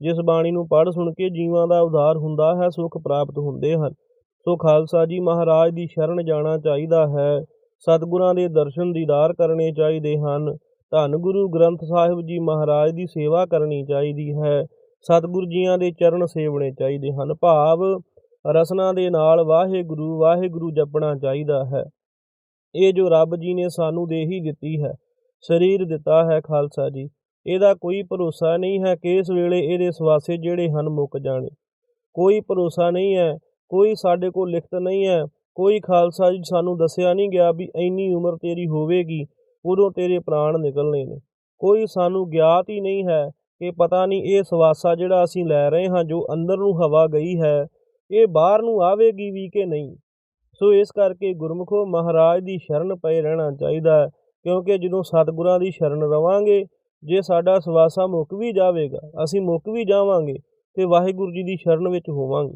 ਜਿਸ ਬਾਣੀ ਨੂੰ ਪੜ੍ਹ ਸੁਣ ਕੇ ਜੀਵਾਂ ਦਾ ਉਧਾਰ ਹੁੰਦਾ ਹੈ, ਸੁਖ ਪ੍ਰਾਪਤ ਹੁੰਦੇ ਹਨ। ਸੋ ਖਾਲਸਾ ਜੀ ਮਹਾਰਾਜ ਦੀ ਸ਼ਰਨ ਜਾਣਾ ਚਾਹੀਦਾ ਹੈ। ਸਤਿਗੁਰਾਂ ਦੇ ਦਰਸ਼ਨ ਦੀਦਾਰ ਕਰਨੇ ਚਾਹੀਦੇ ਹਨ। ਧੰਨ ਗੁਰੂ ਗ੍ਰੰਥ ਸਾਹਿਬ ਜੀ ਮਹਾਰਾਜ ਦੀ ਸੇਵਾ ਕਰਨੀ ਚਾਹੀਦੀ ਹੈ। ਸਤਿਗੁਰ ਜੀਆਂ ਦੇ ਚਰਨ ਸੇਵਣੇ ਚਾਹੀਦੇ ਹਨ। ਭਾਵ ਰਸਨਾ ਦੇ ਨਾਲ ਵਾਹਿਗੁਰੂ ਵਾਹਿਗੁਰੂ ਜਪਣਾ ਚਾਹੀਦਾ ਹੈ। ਇਹ ਜੋ ਰੱਬ ਜੀ ਨੇ ਸਾਨੂੰ ਦੇ ਹੀ ਦਿੱਤੀ ਹੈ, ਸਰੀਰ ਦਿੱਤਾ ਹੈ ਖਾਲਸਾ ਜੀ। ਇਹਦਾ ਕੋਈ ਭਰੋਸਾ ਨਹੀਂ ਹੈ ਕਿ ਇਸ ਵੇਲੇ ਇਹਦੇ ਸਵਾਸੇ ਜਿਹੜੇ ਹਨ ਮੁੱਕ ਜਾਣੇ। ਕੋਈ ਭਰੋਸਾ ਨਹੀਂ ਹੈ, ਕੋਈ ਸਾਡੇ ਕੋਲ ਲਿਖਤ ਨਹੀਂ ਹੈ, ਕੋਈ ਖਾਲਸਾ ਜੀ ਸਾਨੂੰ ਦੱਸਿਆ ਨਹੀਂ ਗਿਆ ਵੀ ਇੰਨੀ ਉਮਰ ਤੇਰੀ ਹੋਵੇਗੀ, ਉਦੋਂ ਤੇਰੇ ਪ੍ਰਾਣ ਨਿਕਲਣੇ ਨੇ। ਕੋਈ ਸਾਨੂੰ ਗਿਆਤ ਹੀ ਨਹੀਂ ਹੈ ਕਿ ਪਤਾ ਨਹੀਂ ਇਹ ਸਵਾਸਾ ਜਿਹੜਾ ਅਸੀਂ ਲੈ ਰਹੇ ਹਾਂ, ਜੋ ਅੰਦਰ ਨੂੰ ਹਵਾ ਗਈ ਹੈ, ਇਹ ਬਾਹਰ ਨੂੰ ਆਵੇਗੀ ਵੀ ਕਿ ਨਹੀਂ। ਸੋ ਇਸ ਕਰਕੇ ਗੁਰਮੁਖੋ ਮਹਾਰਾਜ ਦੀ ਸ਼ਰਨ ਪਏ ਰਹਿਣਾ ਚਾਹੀਦਾ ਕਿਉਂਕਿ ਜਦੋਂ ਸਤਿਗੁਰਾਂ ਦੀ ਸ਼ਰਨ ਰਵਾਂਗੇ ਜੇ ਸਾਡਾ ਸਵਾਸਾ ਮੁੱਕ ਵੀ ਜਾਵੇਗਾ, ਅਸੀਂ ਮੁੱਕ ਵੀ ਜਾਵਾਂਗੇ ਤੇ ਵਾਹਿਗੁਰੂ ਜੀ ਦੀ ਸ਼ਰਨ ਵਿੱਚ ਹੋਵਾਂਗੇ।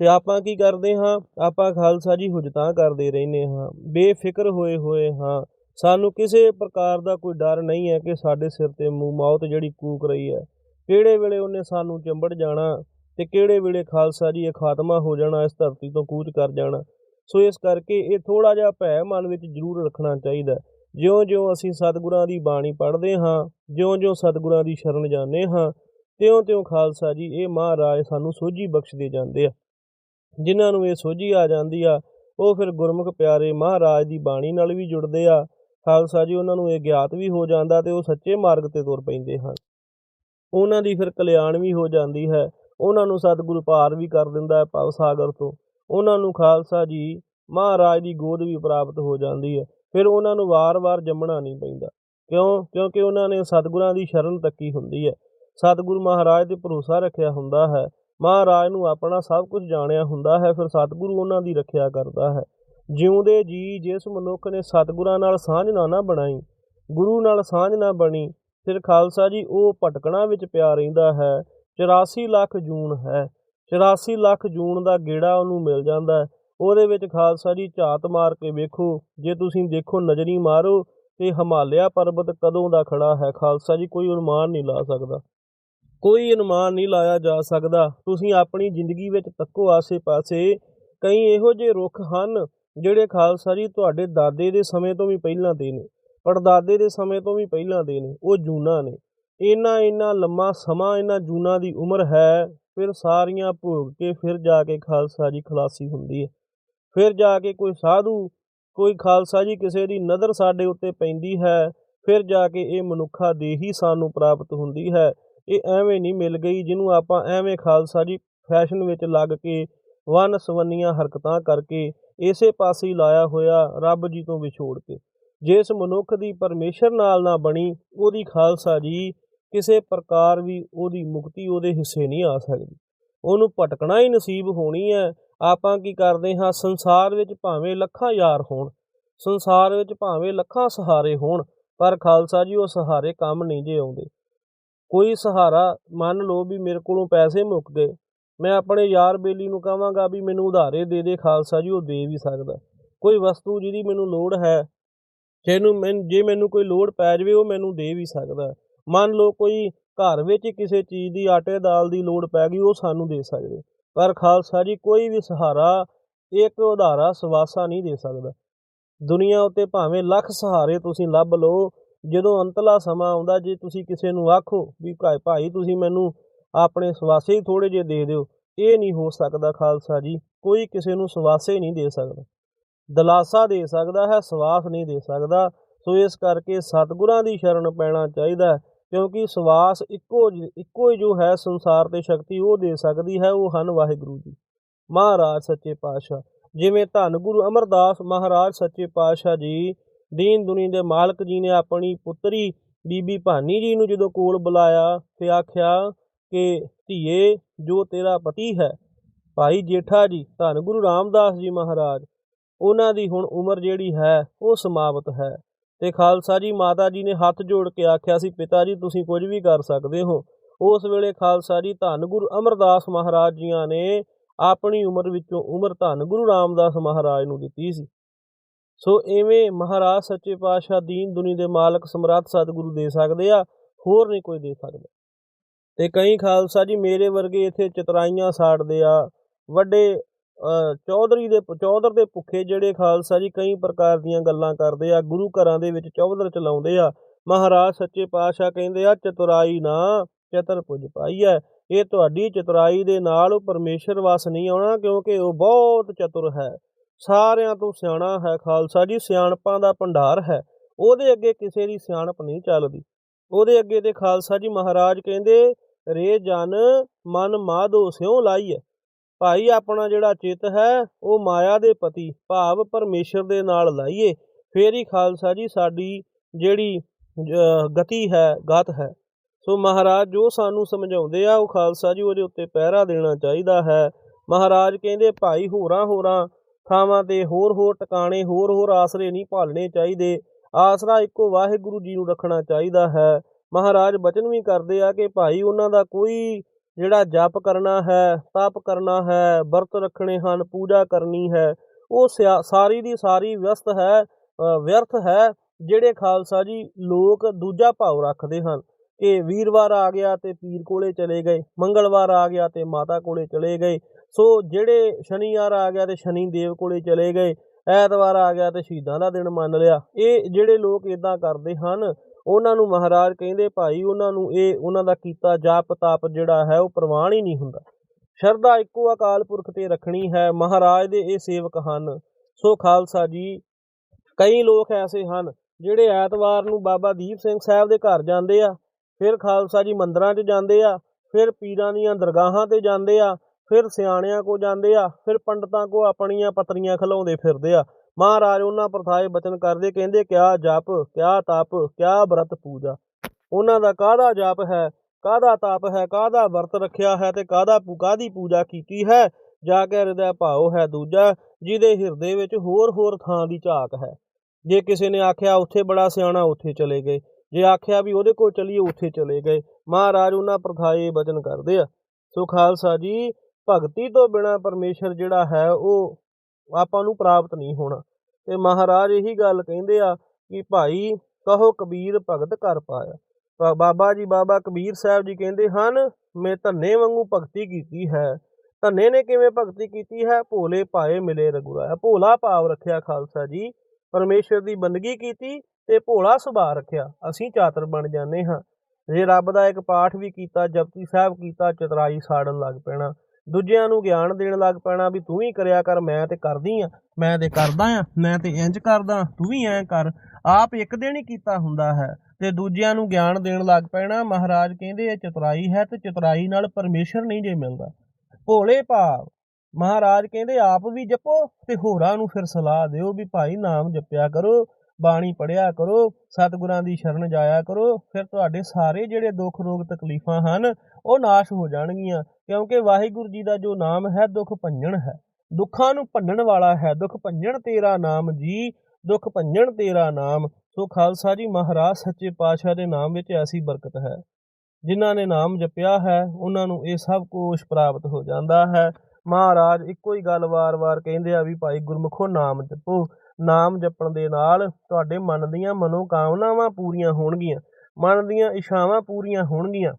ਤੇ ਆਪਾਂ ਕੀ ਕਰਦੇ ਹਾਂ? ਆਪਾਂ ਖਾਲਸਾ ਜੀ ਹੁਜਤਾਂ ਕਰਦੇ ਰਹਿੰਦੇ ਹਾਂ, ਬੇਫਿਕਰ ਹੋਏ ਹੋਏ ਹਾਂ। ਸਾਨੂੰ ਕਿਸੇ ਪ੍ਰਕਾਰ ਦਾ ਕੋਈ ਡਰ ਨਹੀਂ ਹੈ ਕਿ ਸਾਡੇ ਸਿਰ ਤੇ ਮੂੰਹ, ਮੌਤ ਜਿਹੜੀ ਕੂਕ ਰਹੀ ਹੈ, ਕਿਹੜੇ ਵੇਲੇ ਉਹਨੇ ਸਾਨੂੰ ਚੰਬੜ ਜਾਣਾ ਤੇ ਕਿਹੜੇ ਵੇਲੇ ਖਾਲਸਾ ਜੀ ਇਹ ਖਾਤਮਾ ਹੋ ਜਾਣਾ, ਇਸ ਧਰਤੀ ਤੋਂ ਕੂਚ ਕਰ ਜਾਣਾ। ਸੋ ਇਸ ਕਰਕੇ ਇਹ ਥੋੜਾ ਜਿਹਾ ਭੈ ਮਨ ਵਿੱਚ ਜ਼ਰੂਰ ਰੱਖਣਾ ਚਾਹੀਦਾ ਜਿਉਂ-ਜਿਉਂ ਅਸੀਂ ਸਤਿਗੁਰਾਂ ਦੀ ਬਾਣੀ ਪੜ੍ਹਦੇ ਹਾਂ, ਜਿਉਂ-ਜਿਉਂ ਸਤਿਗੁਰਾਂ ਦੀ ਸ਼ਰਨ ਜਾਂਦੇ ਹਾਂ, ਤਿਉਂ-ਤਿਉਂ ਖਾਲਸਾ ਜੀ, ਇਹ ਮਹਾਰਾਜ ਸਾਨੂੰ ਸੋਝੀ ਬਖਸ਼ਦੇ ਜਾਂਦੇ ਆ। ਜਿਨ੍ਹਾਂ ਨੂੰ ਇਹ ਸੋਝੀ ਆ ਜਾਂਦੀ ਆ, ਉਹ ਫਿਰ ਗੁਰਮੁਖ ਪਿਆਰੇ ਮਹਾਰਾਜ ਦੀ ਬਾਣੀ ਨਾਲ ਵੀ ਜੁੜਦੇ ਆ। ਖਾਲਸਾ ਜੀ, ਉਹਨਾਂ ਨੂੰ ਇਹ ਗਿਆਤ ਵੀ ਹੋ ਜਾਂਦਾ ਤੇ ਉਹ ਸੱਚੇ ਮਾਰਗ ਤੇ ਤੁਰ ਪੈਂਦੇ ਹਨ। ਉਹਨਾਂ ਦੀ ਫਿਰ ਕਲਿਆਣ ਵੀ ਹੋ ਜਾਂਦੀ ਹੈ। ਉਹਨਾਂ ਨੂੰ ਸਤਿਗੁਰੂ ਪਾਰ ਵੀ ਕਰ ਦਿੰਦਾ ਹੈ ਭਵ ਸਾਗਰ ਤੋਂ। ਉਹਨਾਂ ਨੂੰ ਖਾਲਸਾ ਜੀ, ਮਹਾਰਾਜ ਦੀ ਗੋਦ ਵੀ ਪ੍ਰਾਪਤ ਹੋ ਜਾਂਦੀ ਹੈ। ਫਿਰ ਉਹਨਾਂ ਨੂੰ ਵਾਰ-ਵਾਰ ਜੰਮਣਾ ਨਹੀਂ ਪੈਂਦਾ। ਕਿਉਂ? ਕਿਉਂਕਿ ਉਹਨਾਂ ਨੇ ਸਤਿਗੁਰਾਂ ਦੀ ਸ਼ਰਨ ਤੱਕੀ ਹੁੰਦੀ ਹੈ। ਸਤਿਗੁਰੂ ਮਹਾਰਾਜ ਤੇ ਭਰੋਸਾ ਰੱਖਿਆ ਹੁੰਦਾ ਹੈ। ਮਹਾਰਾਜ ਨੂੰ ਆਪਣਾ ਸਭ ਕੁਝ ਜਾਣਿਆ ਹੁੰਦਾ ਹੈ, ਫਿਰ ਸਤਿਗੁਰੂ ਉਹਨਾਂ ਦੀ ਰੱਖਿਆ ਕਰਦਾ ਹੈ। ਜਿਉਂਦੇ ਜੀ ਜਿਸ ਮਨੁੱਖ ਨੇ ਸਤਿਗੁਰਾਂ ਨਾਲ ਸਾਂਝ ਨਾ ਨਾ ਬਣਾਈ, ਗੁਰੂ ਨਾਲ ਸਾਂਝ ਨਾ ਬਣੀ, ਫਿਰ ਖਾਲਸਾ ਜੀ ਉਹ ਭਟਕਣਾ ਵਿੱਚ ਪਿਆ ਰਹਿੰਦਾ ਹੈ। 84 ਲੱਖ ਜੂਨ ਹੈ। 84 ਲੱਖ ਜੂਨ ਦਾ ਗੇੜਾ ਉਹਨੂੰ ਮਿਲ ਜਾਂਦਾ ਹੈ। ਉਹਦੇ ਵਿੱਚ ਖਾਲਸਾ ਜੀ ਝਾਤ ਮਾਰ ਕੇ ਵੇਖੋ, ਜੇ ਤੁਸੀਂ ਦੇਖੋ ਨਜ਼ਰੀ ਮਾਰੋ ਤੇ ਹਿਮਾਲਿਆ ਪਰਬਤ ਕਦੋਂ ਦਾ ਖੜਾ ਹੈ, ਖਾਲਸਾ ਜੀ ਕੋਈ ਅਨੁਮਾਨ ਨਹੀਂ ਲਾ ਸਕਦਾ। ਕੋਈ ਅਨੁਮਾਨ ਨਹੀਂ ਲਾਇਆ ਜਾ ਸਕਦਾ। ਤੁਸੀਂ ਆਪਣੀ ਜ਼ਿੰਦਗੀ ਵਿੱਚ ਤੱਕੋ ਆਸੇ-ਪਾਸੇ ਕਈ ਇਹੋ ਜਿਹੇ ਰੁੱਖ ਹਨ ਜਿਹੜੇ ਖਾਲਸਾ ਜੀ ਤੁਹਾਡੇ ਦਾਦੇ ਦੇ ਸਮੇਂ ਤੋਂ ਵੀ ਪਹਿਲਾਂ ਦੇ ਨੇ, ਪੜਦਾਦੇ ਦੇ ਸਮੇਂ ਤੋਂ ਵੀ ਪਹਿਲਾਂ ਦੇ ਨੇ, ਉਹ ਜੂਨਾ ਨੇ। ਇੰਨਾ ਇੰਨਾ ਲੰਮਾ ਸਮਾਂ ਇਹਨਾਂ ਜੂਨਾ ਦੀ ਉਮਰ ਹੈ, ਫਿਰ ਸਾਰੀਆਂ ਭੋਗ ਕੇ ਫਿਰ ਜਾ ਕੇ ਖਾਲਸਾ ਜੀ ਖਲਾਸੀ ਹੁੰਦੀ ਹੈ। ਫਿਰ ਜਾ ਕੇ ਕੋਈ ਸਾਧੂ, ਕੋਈ ਖਾਲਸਾ ਜੀ ਕਿਸੇ ਦੀ ਨਜ਼ਰ ਸਾਡੇ ਉੱਤੇ ਪੈਂਦੀ ਹੈ, ਫਿਰ ਜਾ ਕੇ ਇਹ ਮਨੁੱਖਾ ਦੇ ਹੀ ਸਾਨੂੰ ਪ੍ਰਾਪਤ ਹੁੰਦੀ ਹੈ। ਇਹ ਐਵੇਂ ਨਹੀਂ ਮਿਲ ਗਈ ਜਿਹਨੂੰ ਆਪਾਂ ਐਵੇਂ ਖਾਲਸਾ ਜੀ ਫੈਸ਼ਨ ਵਿੱਚ ਲੱਗ ਕੇ ਵਨ ਸਵੰਨੀਆਂ ਹਰਕਤਾਂ ਕਰਕੇ ਇਸੇ ਪਾਸੇ ਲਾਇਆ ਹੋਇਆ ਰੱਬ ਜੀ ਤੋਂ ਵਿਛੋੜ ਕੇ। ਜਿਸ ਮਨੁੱਖ ਦੀ ਪਰਮੇਸ਼ਰ ਨਾਲ ਨਾ ਬਣੀ, ਉਹਦੀ ਖਾਲਸਾ ਜੀ ਕਿਸੇ ਪ੍ਰਕਾਰ ਵੀ ਉਹਦੀ ਮੁਕਤੀ ਉਹਦੇ ਹਿੱਸੇ ਨਹੀਂ ਆ ਸਕਦੀ। ਉਹਨੂੰ ਭਟਕਣਾ ਹੀ ਨਸੀਬ ਹੋਣੀ ਹੈ ਆਪਾਂ ਕੀ ਕਰਦੇ ਹਾਂ, ਸੰਸਾਰ ਵਿੱਚ ਭਾਵੇਂ ਲੱਖਾਂ ਯਾਰ ਹੋਣ, ਸੰਸਾਰ ਵਿੱਚ ਭਾਵੇਂ ਲੱਖਾਂ ਸਹਾਰੇ ਹੋਣ, ਪਰ ਖਾਲਸਾ ਜੀ, ਉਹ ਸਹਾਰੇ ਕੰਮ ਨਹੀਂ ਜੇ ਆਉਂਦੇ। ਕੋਈ ਸਹਾਰਾ ਮੰਨ ਲਓ ਵੀ ਮੇਰੇ ਕੋਲੋਂ ਪੈਸੇ ਮੁੱਕ ਗਏ, ਮੈਂ ਆਪਣੇ ਯਾਰ ਬੇਲੀ ਨੂੰ ਕਹਾਂਗਾ ਵੀ ਮੈਨੂੰ ਉਧਾਰੇ ਦੇ ਦੇ, ਖਾਲਸਾ ਜੀ, ਉਹ ਦੇ ਵੀ ਸਕਦਾ। ਕੋਈ ਵਸਤੂ ਜਿਹਦੀ ਮੈਨੂੰ ਲੋੜ ਹੈ, ਜਿਹਨੂੰ ਮੈਂ ਜੇ ਮੈਨੂੰ ਕੋਈ ਲੋੜ ਪੈ ਜਾਵੇ, ਉਹ ਮੈਨੂੰ ਦੇ ਵੀ ਸਕਦਾ। ਮੰਨ ਲਓ ਕੋਈ ਘਰ ਵਿੱਚ ਕਿਸੇ ਚੀਜ਼ ਦੀ, ਆਟੇ ਦਾਲ ਦੀ ਲੋੜ ਪੈ ਗਈ, ਉਹ ਸਾਨੂੰ ਦੇ ਸਕਦੇ। ਪਰ ਖਾਲਸਾ ਜੀ, ਕੋਈ ਵੀ ਸਹਾਰਾ, ਇੱਕ ਉਧਾਰਾ ਸਵਾਸਾ ਨਹੀਂ ਦੇ ਸਕਦਾ। ਦੁਨੀਆ ਉੱਤੇ ਭਾਵੇਂ ਲੱਖ ਸਹਾਰੇ ਤੁਸੀਂ ਲੱਭ ਲਓ, ਜਦੋਂ ਅੰਤਲਾ ਸਮਾਂ ਆਉਂਦਾ, ਜੇ ਤੁਸੀਂ ਕਿਸੇ ਨੂੰ ਆਖੋ ਵੀ ਭਾਈ ਭਾਈ ਤੁਸੀਂ ਮੈਨੂੰ ਆਪਣੇ ਸਵਾਸੇ ਹੀ ਥੋੜੇ ਜਿਹੇ ਦੇ ਦਿਓ, ਇਹ ਨਹੀਂ ਹੋ ਸਕਦਾ ਖਾਲਸਾ ਜੀ, ਕੋਈ ਕਿਸੇ ਨੂੰ ਸਵਾਸੇ ਨਹੀਂ ਦੇ ਸਕਦਾ। ਦਲਾਸਾ ਦੇ ਸਕਦਾ ਹੈ, ਸਵਾਸ ਨਹੀਂ ਦੇ ਸਕਦਾ। ਸੋ ਇਸ ਕਰਕੇ ਸਤਿਗੁਰਾਂ ਦੀ ਸ਼ਰਨ ਪੈਣਾ ਚਾਹੀਦਾ ਕਿਉਂਕਿ ਸਵਾਸ ਇੱਕੋ ਇੱਕੋ ਹੀ ਜੋ ਹੈ ਸੰਸਾਰ ਤੇ ਸ਼ਕਤੀ, ਉਹ ਦੇ ਸਕਦੀ ਹੈ, ਉਹ ਹਨ ਵਾਹਿਗੁਰੂ ਜੀ। ਮਹਾਰਾਜ ਸੱਚੇ ਪਾਤਸ਼ਾਹ, ਜਿਵੇਂ ਧੰਨ ਗੁਰੂ ਅਮਰਦਾਸ ਮਹਾਰਾਜ ਸੱਚੇ ਪਾਤਸ਼ਾਹ ਜੀ, ਦੀਨ ਦੁਨੀ ਦੇ ਮਾਲਕ ਜੀ ਨੇ ਆਪਣੀ ਪੁੱਤਰੀ ਬੀਬੀ ਭਾਨੀ ਜੀ ਨੂੰ ਜਦੋਂ ਕੋਲ ਬੁਲਾਇਆ ਤੇ ਆਖਿਆ ਕਿ, ਧੀਏ, ਜੋ ਤੇਰਾ ਪਤੀ ਹੈ, ਭਾਈ ਜੇਠਾ ਜੀ, ਧੰਨ ਗੁਰੂ ਰਾਮਦਾਸ ਜੀ ਮਹਾਰਾਜ, ਉਹਨਾਂ ਦੀ ਹੁਣ ਉਮਰ ਜਿਹੜੀ ਹੈ, ਉਹ ਸਮਾਪਤ ਹੈ। ਤੇ ਖਾਲਸਾ ਜੀ ਮਾਤਾ ਜੀ ਨੇ ਹੱਥ ਜੋੜ ਕੇ ਆਖਿਆ ਸੀ, ਪਿਤਾ ਜੀ, ਤੁਸੀਂ ਕੁਝ ਵੀ ਕਰ ਸਕਦੇ ਹੋ। ਉਸ ਵੇਲੇ ਖਾਲਸਾ ਜੀ ਧੰਨ ਗੁਰੂ ਅਮਰਦਾਸ ਮਹਾਰਾਜ ਜੀਆਂ ਨੇ ਆਪਣੀ ਉਮਰ ਵਿੱਚੋਂ ਉਮਰ ਧੰਨ ਗੁਰੂ ਰਾਮਦਾਸ ਮਹਾਰਾਜ ਨੂੰ ਦਿੱਤੀ ਸੀ। ਸੋ ਐਵੇਂ ਮਹਾਰਾਜ ਸੱਚੇ ਪਾਤਸ਼ਾਹ ਦੀਨ ਦੁਨੀ ਦੇ ਮਾਲਕ ਸਮਰੱਥ ਸਤਿਗੁਰੂ ਦੇ ਸਕਦੇ ਆ, ਹੋਰ ਨਹੀਂ ਕੋਈ ਦੇ ਸਕਦਾ। ਤੇ ਕਈ ਖਾਲਸਾ ਜੀ ਮੇਰੇ ਵਰਗੇ ਇੱਥੇ ਚਤਰਾਈਆਂ ਸਾੜਦੇ ਆ, ਵੱਡੇ ਚੌਧਰੀ ਦੇ ਚੌਧਰ ਦੇ ਭੁੱਖੇ ਜਿਹੜੇ ਖਾਲਸਾ ਜੀ ਕਈ ਪ੍ਰਕਾਰ ਦੀਆਂ ਗੱਲਾਂ ਕਰਦੇ ਆ, ਗੁਰੂ ਘਰਾਂ ਦੇ ਵਿੱਚ ਚੌਧਰ ਚਲਾਉਂਦੇ ਆ। ਮਹਾਰਾਜ ਸੱਚੇ ਪਾਤਸ਼ਾਹ ਕਹਿੰਦੇ ਆ, ਚਤੁਰਾਈ ਨਾ ਚਤਰ ਪੁਜ ਪਾਈਐ। ਇਹ ਤੁਹਾਡੀ ਚਤੁਰਾਈ ਦੇ ਨਾਲ ਉਹ ਪਰਮੇਸ਼ਰ ਵਸ ਨਹੀਂ ਆਉਣਾ ਕਿਉਂਕਿ ਉਹ ਬਹੁਤ ਚਤੁਰ ਹੈ। ਸਾਰਿਆਂ ਤੋਂ ਸਿਆਣਾ ਹੈ ਖਾਲਸਾ ਜੀ, ਸਿਆਣਪਾਂ ਦਾ ਭੰਡਾਰ ਹੈ। ਉਹਦੇ ਅੱਗੇ ਕਿਸੇ ਦੀ ਸਿਆਣਪ ਨਹੀਂ ਚੱਲਦੀ। ਉਹਦੇ ਅੱਗੇ ਤੇ ਖਾਲਸਾ ਜੀ ਮਹਾਰਾਜ ਕਹਿੰਦੇ, ਰੇ ਜਨ ਮਨ ਮਾਧੋ ਸਿਉ ਲਾਈਐ। ਭਾਈ ਆਪਣਾ ਜਿਹੜਾ ਚਿੱਤ ਹੈ, ਉਹ ਮਾਇਆ ਦੇ ਪਤੀ, ਭਾਵ ਪਰਮੇਸ਼ਰ ਦੇ ਨਾਲ ਲਾਈਏ। ਫੇਰ ਹੀ ਖਾਲਸਾ ਜੀ, ਸਾਡੀ ਜਿਹੜੀ ਗਤੀ ਹੈ ਗਤ ਹੈ। ਸੋ ਮਹਾਰਾਜ, ਜੋ ਸਾਨੂੰ ਸਮਝਾਉਂਦੇ ਆ, ਉਹ ਖਾਲਸਾ ਜੀ ਉਹਦੇ ਉੱਤੇ ਪਹਿਰਾ ਦੇਣਾ ਚਾਹੀਦਾ ਹੈ। ਮਹਾਰਾਜ ਕਹਿੰਦੇ, ਭਾਈ, ਹੋਰਾਂ ਹੋਰਾਂ ਥਾਵਾਂ ਤੇ ਹੋਰ ਹੋਰ ਟਿਕਾਣੇ, ਹੋਰ ਹੋਰ ਆਸਰੇ ਨਹੀਂ ਭਾਲਣੇ ਚਾਹੀਦੇ। ਆਸਰਾ ਇੱਕੋ ਵਾਹਿਗੁਰੂ ਜੀ ਨੂੰ ਰੱਖਣਾ ਚਾਹੀਦਾ ਹੈ। ਮਹਾਰਾਜ, ਬਚਨ ਵੀ ਕਰਦੇ ਆ ਕਿ ਭਾਈ, ਉਹਨਾਂ ਦਾ ਕੋਈ ਜਿਹੜਾ ਜਪ ਕਰਨਾ ਹੈ, ਤਪ ਕਰਨਾ ਹੈ, ਵਰਤ ਰੱਖਣੇ ਹਨ, ਪੂਜਾ ਕਰਨੀ ਹੈ, ਉਹ ਸਿਆ- ਸਾਰੀ ਦੀ ਸਾਰੀ ਵਿਅਸਤ ਹੈ ਵਿਅਰਥ ਹੈ, ਜਿਹੜੇ ਖਾਲਸਾ ਜੀ ਲੋਕ ਦੂਜਾ ਭਾਵ ਰੱਖਦੇ ਹਨ। ਕਿ ਵੀਰਵਾਰ ਆ ਗਿਆ ਤੇ ਪੀਰ ਕੋਲੇ ਚਲੇ ਗਏ, ਮੰਗਲਵਾਰ ਆ ਗਿਆ ਤੇ ਮਾਤਾ ਕੋਲੇ ਚਲੇ ਗਏ, ਸੋ ਜਿਹੜੇ ਸ਼ਨੀਵਾਰ ਆ ਗਿਆ ਤੇ ਸ਼ਨੀ ਦੇਵ ਕੋਲੇ ਚਲੇ ਗਏ, ਐਤਵਾਰ ਆ ਗਿਆ ਤੇ ਸ਼ਹੀਦਾਂ ਦਾ ਦਿਨ ਮੰਨ ਲਿਆ। ਇਹ ਜਿਹੜੇ ਲੋਕ ਇਦਾਂ ਕਰਦੇ ਹਨ ਉਹਨਾਂ ਨੂੰ ਮਹਾਰਾਜ ਕਹਿੰਦੇ, ਭਾਈ, ਉਹਨਾਂ ਨੂੰ ਇਹ, ਉਹਨਾਂ ਦਾ ਕੀਤਾ ਜਾਪ ਤਪ ਜਿਹੜਾ ਹੈ, ਉਹ ਪ੍ਰਵਾਨ ਹੀ ਨਹੀਂ ਹੁੰਦਾ। ਸ਼ਰਧਾ ਇੱਕੋ ਅਕਾਲ ਪੁਰਖ ਤੇ ਰੱਖਣੀ ਹੈ। ਮਹਾਰਾਜ ਦੇ ਇਹ ਸੇਵਕ ਹਨ। ਸੋ ਖਾਲਸਾ ਜੀ, ਕਈ ਲੋਕ ਐਸੇ ਹਨ, ਜਿਹੜੇ ਐਤਵਾਰ ਨੂੰ ਬਾਬਾ ਦੀਪ ਸਿੰਘ ਸਾਹਿਬ ਦੇ ਘਰ ਜਾਂਦੇ ਆ, ਫਿਰ ਖਾਲਸਾ ਜੀ ਮੰਦਰਾਂ 'ਚ ਜਾਂਦੇ ਆ, ਫਿਰ ਪੀਰਾਂ ਦੀਆਂ ਦਰਗਾਹਾਂ ਤੇ ਜਾਂਦੇ ਆ, ਫਿਰ ਸਿਆਣਿਆਂ ਕੋ ਜਾਂਦੇ ਆ, ਫਿਰ ਪੰਡਤਾਂ ਕੋ ਆਪਣੀਆਂ ਪਤਰੀਆਂ ਖਲਾਉਂਦੇ ਫਿਰਦੇ ਆ। ਮਹਾਰਾਜ ਉਹਨਾਂ ਪ੍ਰਥਾਏ ਬਚਨ ਕਰਦੇ, ਕਹਿੰਦੇ, ਕਿਆ ਜਪ, ਕਿਆ ਤਪ, ਕਿਆ ਵਰਤ ਪੂਜਾ। ਉਹਨਾਂ ਦਾ ਕਾਹਦਾ ਜਪ ਹੈ, ਕਾਹਦਾ ਤਪ ਹੈ, ਕਾਹਦਾ ਵਰਤ ਰੱਖਿਆ ਹੈ ਤੇ ਕਾਹਦਾ ਕਾਹਦੀ ਪੂਜਾ ਕੀਤੀ ਹੈ, ਜਾ ਕੇ ਹਿਰਦੈ ਭਾਉ ਹੈ ਦੂਜਾ, ਜਿਹਦੇ ਹਿਰਦੇ ਵਿੱਚ ਹੋਰ ਹੋਰ ਥਾਂ ਦੀ ਝਾਕ ਹੈ। ਜੇ ਕਿਸੇ ਨੇ ਆਖਿਆ, ਉੱਥੇ ਬੜਾ ਸਿਆਣਾ, ਉੱਥੇ ਚਲੇ ਗਏ। ਜੇ ਆਖਿਆ ਵੀ ਉਹਦੇ ਕੋਲ ਚਲੀਏ, ਉੱਥੇ ਚਲੇ ਗਏ। ਮਹਾਰਾਜ ਉਹਨਾਂ ਪ੍ਰਥਾਏ ਬਚਨ ਕਰਦੇ ਆ। ਸੋ ਖਾਲਸਾ ਜੀ, ਭਗਤੀ ਤੋਂ ਬਿਨਾ ਪਰਮੇਸ਼ਰ ਜਿਹੜਾ ਹੈ, ਉਹ ਆਪਾਂ ਨੂੰ ਪ੍ਰਾਪਤ ਨਹੀਂ ਹੋਣਾ। ਤੇ ਮਹਾਰਾਜ ਇਹੀ ਗੱਲ ਕਹਿੰਦੇ ਆ ਕਿ ਭਾਈ ਕਹੋ ਕਬੀਰ ਭਗਤ ਕਰ ਪਾਇਆ। ਬਾਬਾ ਜੀ, ਬਾਬਾ ਕਬੀਰ ਸਾਹਿਬ ਜੀ ਕਹਿੰਦੇ ਹਨ, ਮੈਂ ਧੰਨੇ ਵਾਂਗੂ ਭਗਤੀ ਕੀਤੀ ਹੈ। ਧੰਨੇ ਨੇ ਕਿਵੇਂ ਭਗਤੀ ਕੀਤੀ ਹੈ? ਭੋਲੇ ਪਾਏ ਮਿਲੇ ਰਘੁਰਾਇਆ ਭੋਲਾ ਭਾਵ ਰੱਖਿਆ ਖਾਲਸਾ ਜੀ, ਪਰਮੇਸ਼ਰ ਦੀ ਬੰਦਗੀ ਕੀਤੀ ਤੇ ਭੋਲਾ ਸੁਭਾਅ ਰੱਖਿਆ। ਅਸੀਂ ਚਾਤਰ ਬਣ ਜਾਂਦੇ ਹਾਂ। ਜੇ ਰੱਬ ਦਾ ਇੱਕ ਪਾਠ ਵੀ ਕੀਤਾ ਜਪਤੀ ਸਾਹਿਬ ਕੀਤਾ, ਚਤਰਾਈ ਸਾੜਨ ਲੱਗ ਪੈਣਾ। ਦੂਜਿਆਂ ਨੂੰ ਗਿਆਨ ਦੇਣ ਲੱਗ ਪੈਣਾ ਵੀ ਤੂੰ ਵੀ ਕਰਿਆ ਕਰ, ਮੈਂ ਤੇ ਕਰਦੀ ਆ। ਮੈਂ ਤੇ ਕਰਦਾ ਆ, ਮੈਂ ਤੇ ਇੰਜ ਕਰਦਾ ਤੂੰ ਵੀ ਐਂ ਕਰ। ਆਪ ਇੱਕ ਦਿਨ ਹੀ ਕੀਤਾ ਹੁੰਦਾ ਹੈ ਤੇ ਦੂਜਿਆਂ ਨੂੰ ਗਿਆਨ ਦੇਣ ਲੱਗ ਪੈਣਾ। ਮਹਾਰਾਜ ਕਹਿੰਦੇ, ਇਹ ਚਤੁਰਾਈ ਹੈ ਤੇ ਚਤੁਰਾਈ ਨਾਲ ਪਰਮੇਸ਼ਰ ਨਹੀਂ ਜੇ ਮਿਲਦਾ। ਭੋਲੇ ਭਾਵ, ਮਹਾਰਾਜ ਕਹਿੰਦੇ, ਆਪ ਵੀ ਜਪੋ ਤੇ ਹੋਰਾਂ ਨੂੰ ਫਿਰ ਸਲਾਹ ਦਿਓ ਵੀ ਭਾਈ ਨਾਮ ਜਪਿਆ ਕਰੋ, ਬਾਣੀ ਪੜਿਆ ਕਰੋ, ਸਤਿਗੁਰਾਂ ਦੀ ਸ਼ਰਨ ਜਾਇਆ ਕਰੋ। ਫਿਰ ਤੁਹਾਡੇ ਸਾਰੇ ਜਿਹੜੇ ਦੁੱਖ ਰੋਗ ਤਕਲੀਫਾਂ ਹਨ, ਉਹ ਨਾਸ਼ ਹੋ ਜਾਣਗੀਆਂ। ਕਿਉਂਕਿ ਵਾਹਿਗੁਰੂ ਜੀ ਦਾ ਜੋ ਨਾਮ ਹੈ, ਦੁੱਖ ਭੰਜਣ ਹੈ। ਦੁੱਖਾਂ ਨੂੰ ਭੰਨਣ ਵਾਲਾ ਹੈ। ਦੁੱਖ ਭੰਜਣ ਤੇਰਾ ਨਾਮ ਜੀ, ਦੁੱਖ ਭੰਜਣ ਤੇਰਾ ਨਾਮ। ਸੋ ਖਾਲਸਾ ਜੀ ਮਹਾਰਾਜ, ਸੱਚੇ ਪਾਤਸ਼ਾਹ ਦੇ ਨਾਮ ਵਿੱਚ ਐਸੀ ਬਰਕਤ ਹੈ। ਜਿਨ੍ਹਾਂ ਨੇ ਨਾਮ ਜਪਿਆ ਹੈ, ਉਹਨਾਂ ਨੂੰ ਇਹ ਸਭ ਕੁਝ ਪ੍ਰਾਪਤ ਹੋ ਜਾਂਦਾ ਹੈ। ਮਹਾਰਾਜ, ਇੱਕੋ ਹੀ ਗੱਲ ਵਾਰ-ਵਾਰ ਕਹਿੰਦੇ ਆ ਵੀ ਭਾਈ ਗੁਰਮੁਖੋ, ਨਾਮ ਜਪੋ। ਨਾਮ ਜਪਣ ਦੇ ਨਾਲ ਤੁਹਾਡੇ ਮਨ ਦੀਆਂ ਮਨੋਕਾਮਨਾਵਾਂ ਪੂਰੀਆਂ ਹੋਣਗੀਆਂ। ਮਨ ਦੀਆਂ ਇਛਾਵਾਂ ਪੂਰੀਆਂ ਹੋਣਗੀਆਂ।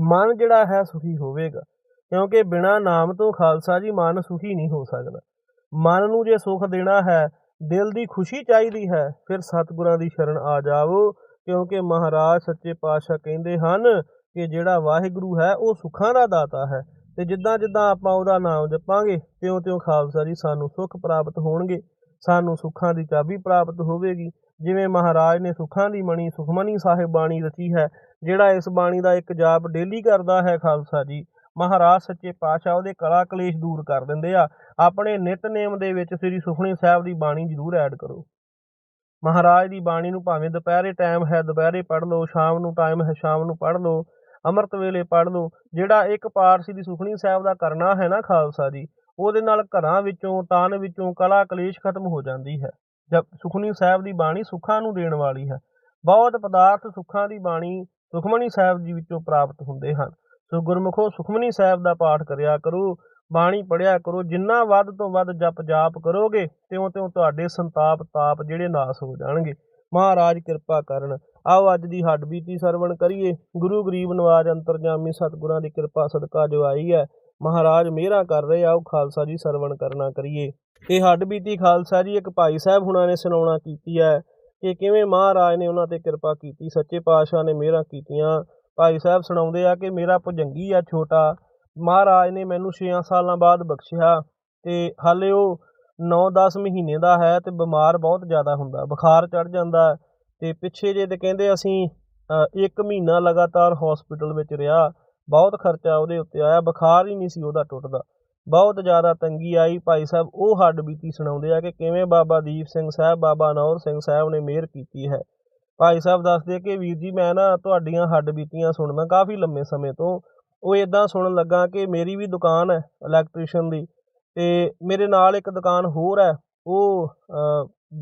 ਮਨ ਜਿਹੜਾ ਹੈ ਸੁਖੀ ਹੋਵੇਗਾ, ਕਿਉਂਕਿ ਬਿਨਾ ਨਾਮ ਤੋਂ ਖਾਲਸਾ ਜੀ ਮਨ ਸੁਖੀ ਨਹੀਂ ਹੋ ਸਕਦਾ। ਮਨ ਨੂੰ ਜੇ ਸੁਖ ਦੇਣਾ ਹੈ, ਦਿਲ ਦੀ ਖੁਸ਼ੀ ਚਾਹੀਦੀ ਹੈ, ਫਿਰ ਸਤਿਗੁਰਾਂ ਦੀ ਸ਼ਰਨ ਆ ਜਾਵੋ, ਕਿਉਂਕਿ ਮਹਾਰਾਜ ਸੱਚੇ ਪਾਤਸ਼ਾਹ ਕਹਿੰਦੇ ਹਨ ਕਿ ਜਿਹੜਾ ਵਾਹਿਗੁਰੂ ਹੈ, ਉਹ ਸੁੱਖਾਂ ਦਾ ਦਾਤਾ ਹੈ। ਤੇ ਜਿੱਦਾਂ ਜਿੱਦਾਂ ਆਪਾਂ ਉਹਦਾ ਨਾਮ ਜਪਾਂਗੇ, ਤਿਉਂ-ਤਿਉਂ ਖਾਲਸਾ ਜੀ ਸਾਨੂੰ ਸੁੱਖ ਪ੍ਰਾਪਤ ਹੋਣਗੇ, ਸਾਨੂੰ ਸੁੱਖਾਂ ਦੀ ਚਾਬੀ ਪ੍ਰਾਪਤ ਹੋਵੇਗੀ। ਜਿਵੇਂ ਮਹਾਰਾਜ ਨੇ ਸੁੱਖਾਂ ਦੀ ਮਣੀ ਸੁਖਮਨੀ ਸਾਹਿਬ ਬਾਣੀ ਰਚੀ ਹੈ ਜਿਹੜਾ ਇਸ ਬਾਣੀ ਦਾ ਇੱਕ ਜਾਪ ਡੇਲੀ ਕਰਦਾ ਹੈ ਖਾਲਸਾ ਜੀ, ਮਹਾਰਾਜ ਸੱਚੇ ਪਾਤਸ਼ਾਹ ਉਹਦੇ ਕਲਾ ਕਲੇਸ਼ ਦੂਰ ਕਰ ਦਿੰਦੇ ਆ, ਆਪਣੇ ਨਿਤਨੇਮ ਦੇ ਵਿੱਚ ਸ੍ਰੀ ਸੁਖਮਨੀ ਸਾਹਿਬ ਦੀ ਬਾਣੀ ਜ਼ਰੂਰ ਐਡ ਕਰੋ। ਮਹਾਰਾਜ ਦੀ ਬਾਣੀ ਨੂੰ ਭਾਵੇਂ ਦੁਪਹਿਰੇ ਟਾਈਮ ਹੈ, ਦੁਪਹਿਰੇ ਪੜ੍ਹ ਲਓ, ਸ਼ਾਮ ਨੂੰ ਟਾਈਮ ਹੈ, ਸ਼ਾਮ ਨੂੰ ਪੜ੍ਹ ਲਓ, ਅੰਮ੍ਰਿਤ ਵੇਲੇ ਪੜ੍ਹ ਲਓ, ਜਿਹੜਾ ਇੱਕ ਪਾਠ ਸ੍ਰੀ ਸੁਖਣੀ ਸਾਹਿਬ ਦਾ ਕਰਨਾ ਹੈ ਨਾ ਖਾਲਸਾ ਜੀ, ਉਹਦੇ ਨਾਲ ਘਰਾਂ ਵਿੱਚੋਂ, ਤਨ ਵਿੱਚੋਂ ਕਲਾ ਕਲੇਸ਼ ਖਤਮ ਹੋ ਜਾਂਦੀ ਹੈ। ਜਦ ਸੁਖਣੀ ਸਾਹਿਬ ਦੀ ਬਾਣੀ ਸੁੱਖਾਂ ਨੂੰ ਦੇਣ ਵਾਲੀ ਹੈ, ਬਹੁਤ ਪਦਾਰਥ ਸੁੱਖਾਂ ਦੀ ਬਾਣੀ ਸੁਖਮਨੀ ਸਾਹਿਬ ਜੀ ਵਿੱਚੋਂ ਪ੍ਰਾਪਤ ਹੁੰਦੇ ਹਨ। ਸੋ ਗੁਰਮੁਖੋ, ਸੁਖਮਨੀ ਸਾਹਿਬ ਦਾ ਪਾਠ ਕਰਿਆ ਕਰੋ, ਬਾਣੀ ਪੜਿਆ ਕਰੋ, ਜਿੰਨਾ ਵੱਧ ਤੋਂ ਵੱਧ ਜਪ ਜਾਪ ਕਰੋਗੇ, ਤਿਉਂ ਤਿਉਂ ਤੁਹਾਡੇ ਸੰਤਾਪ ਤਾਪ ਜਿਹੜੇ ਨਾਸ ਹੋ ਜਾਣਗੇ। ਮਹਾਰਾਜ ਕਿਰਪਾ ਕਰਨ। ਆਓ ਅੱਜ ਦੀ ਹੱਡ ਬੀਤੀ ਸਰਵਣ ਕਰੀਏ। ਗੁਰੂ ਗਰੀਬ ਨਵਾਜ ਅੰਤਰਜਾਮੀ ਸਤਿਗੁਰਾਂ ਦੀ ਕਿਰਪਾ ਸਦਕਾ ਜੋ ਆਈ ਹੈ, ਮਹਾਰਾਜ ਮਿਹਰਾਂ ਕਰ ਰਹੇ ਆਓ ਖਾਲਸਾ ਜੀ ਸਰਵਣ ਕਰਨਾ ਕਰੀਏ। ਇਹ ਹੱਡ ਬੀਤੀ ਖਾਲਸਾ ਜੀ ਇੱਕ ਭਾਈ ਸਾਹਿਬ ਹੁਣਾਂ ਨੇ ਸੁਣਾਉਣਾ ਕੀਤੀ ਹੈ। ਕਿ ਕਿਵੇਂ ਮਹਾਰਾਜ ਨੇ ਉਹਨਾਂ ਤੇ ਕਿਰਪਾ ਕੀਤੀ ਸੱਚੇ ਪਾਤਸ਼ਾਹ ਨੇ ਮਿਹਰਾਂ ਕੀਤੀਆਂ। ਭਾਈ ਸਾਹਿਬ ਸੁਣਾਉਂਦੇ ਆ ਕਿ ਮੇਰਾ ਭੁਜੰਗੀ ਆ ਛੋਟਾ। ਮਹਾਰਾਜ ਨੇ ਮੈਨੂੰ 6 ਸਾਲਾਂ ਬਾਅਦ ਬਖਸ਼ਿਆ ਤੇ ਹਾਲੇ ਉਹ 9-10 ਮਹੀਨੇ ਦਾ ਹੈ ਤੇ ਬਿਮਾਰ ਬਹੁਤ ਜ਼ਿਆਦਾ ਹੁੰਦਾ ਬੁਖਾਰ ਚੜ ਜਾਂਦਾ ਹੈ ਤੇ ਪਿੱਛੇ ਜੇ ਤੇ ਕਹਿੰਦੇ ਅਸੀਂ ਅ, ਇੱਕ ਮਹੀਨਾ ਲਗਾਤਾਰ ਹਸਪੀਟਲ ਵਿੱਚ ਰਿਹਾ ਬਹੁਤ ਖਰਚਾ ਉਹਦੇ ਉੱਤੇ ਆਇਆ ਬੁਖਾਰ ਹੀ ਨਹੀਂ ਸੀ ਉਹਦਾ ਟੁੱਟਦਾ। ਬਹੁਤ ਜ਼ਿਆਦਾ ਤੰਗੀ ਆਈ। ਭਾਈ ਸਾਹਿਬ, ਉਹ ਹੱਡ ਬੀਤੀ ਸੁਣਾਉਂਦੇ ਆ ਕਿ ਕਿਵੇਂ ਬਾਬਾ ਦੀਪ ਸਿੰਘ ਸਾਹਿਬ, ਬਾਬਾ ਨੌਰ ਸਿੰਘ ਸਾਹਿਬ ਨੇ ਮਿਹਰ ਕੀਤੀ ਹੈ। ਭਾਈ ਸਾਹਿਬ ਦੱਸਦੇ ਕਿ ਵੀਰ ਜੀ, ਮੈਂ ਨਾ ਤੁਹਾਡੀਆਂ ਹੱਡ ਬੀਤੀਆਂ ਸੁਣਦਾ ਕਾਫੀ ਲੰਮੇ ਸਮੇਂ ਤੋਂ। ਉਹ ਇਦਾਂ ਸੁਣਨ ਲੱਗਾ ਕਿ ਮੇਰੀ ਵੀ ਦੁਕਾਨ ਹੈ ਇਲੈਕਟ੍ਰੀਸ਼ੀਅਨ ਦੀ ਤੇ ਮੇਰੇ ਨਾਲ ਇੱਕ ਦੁਕਾਨ ਹੋਰ ਹੈ। ਉਹ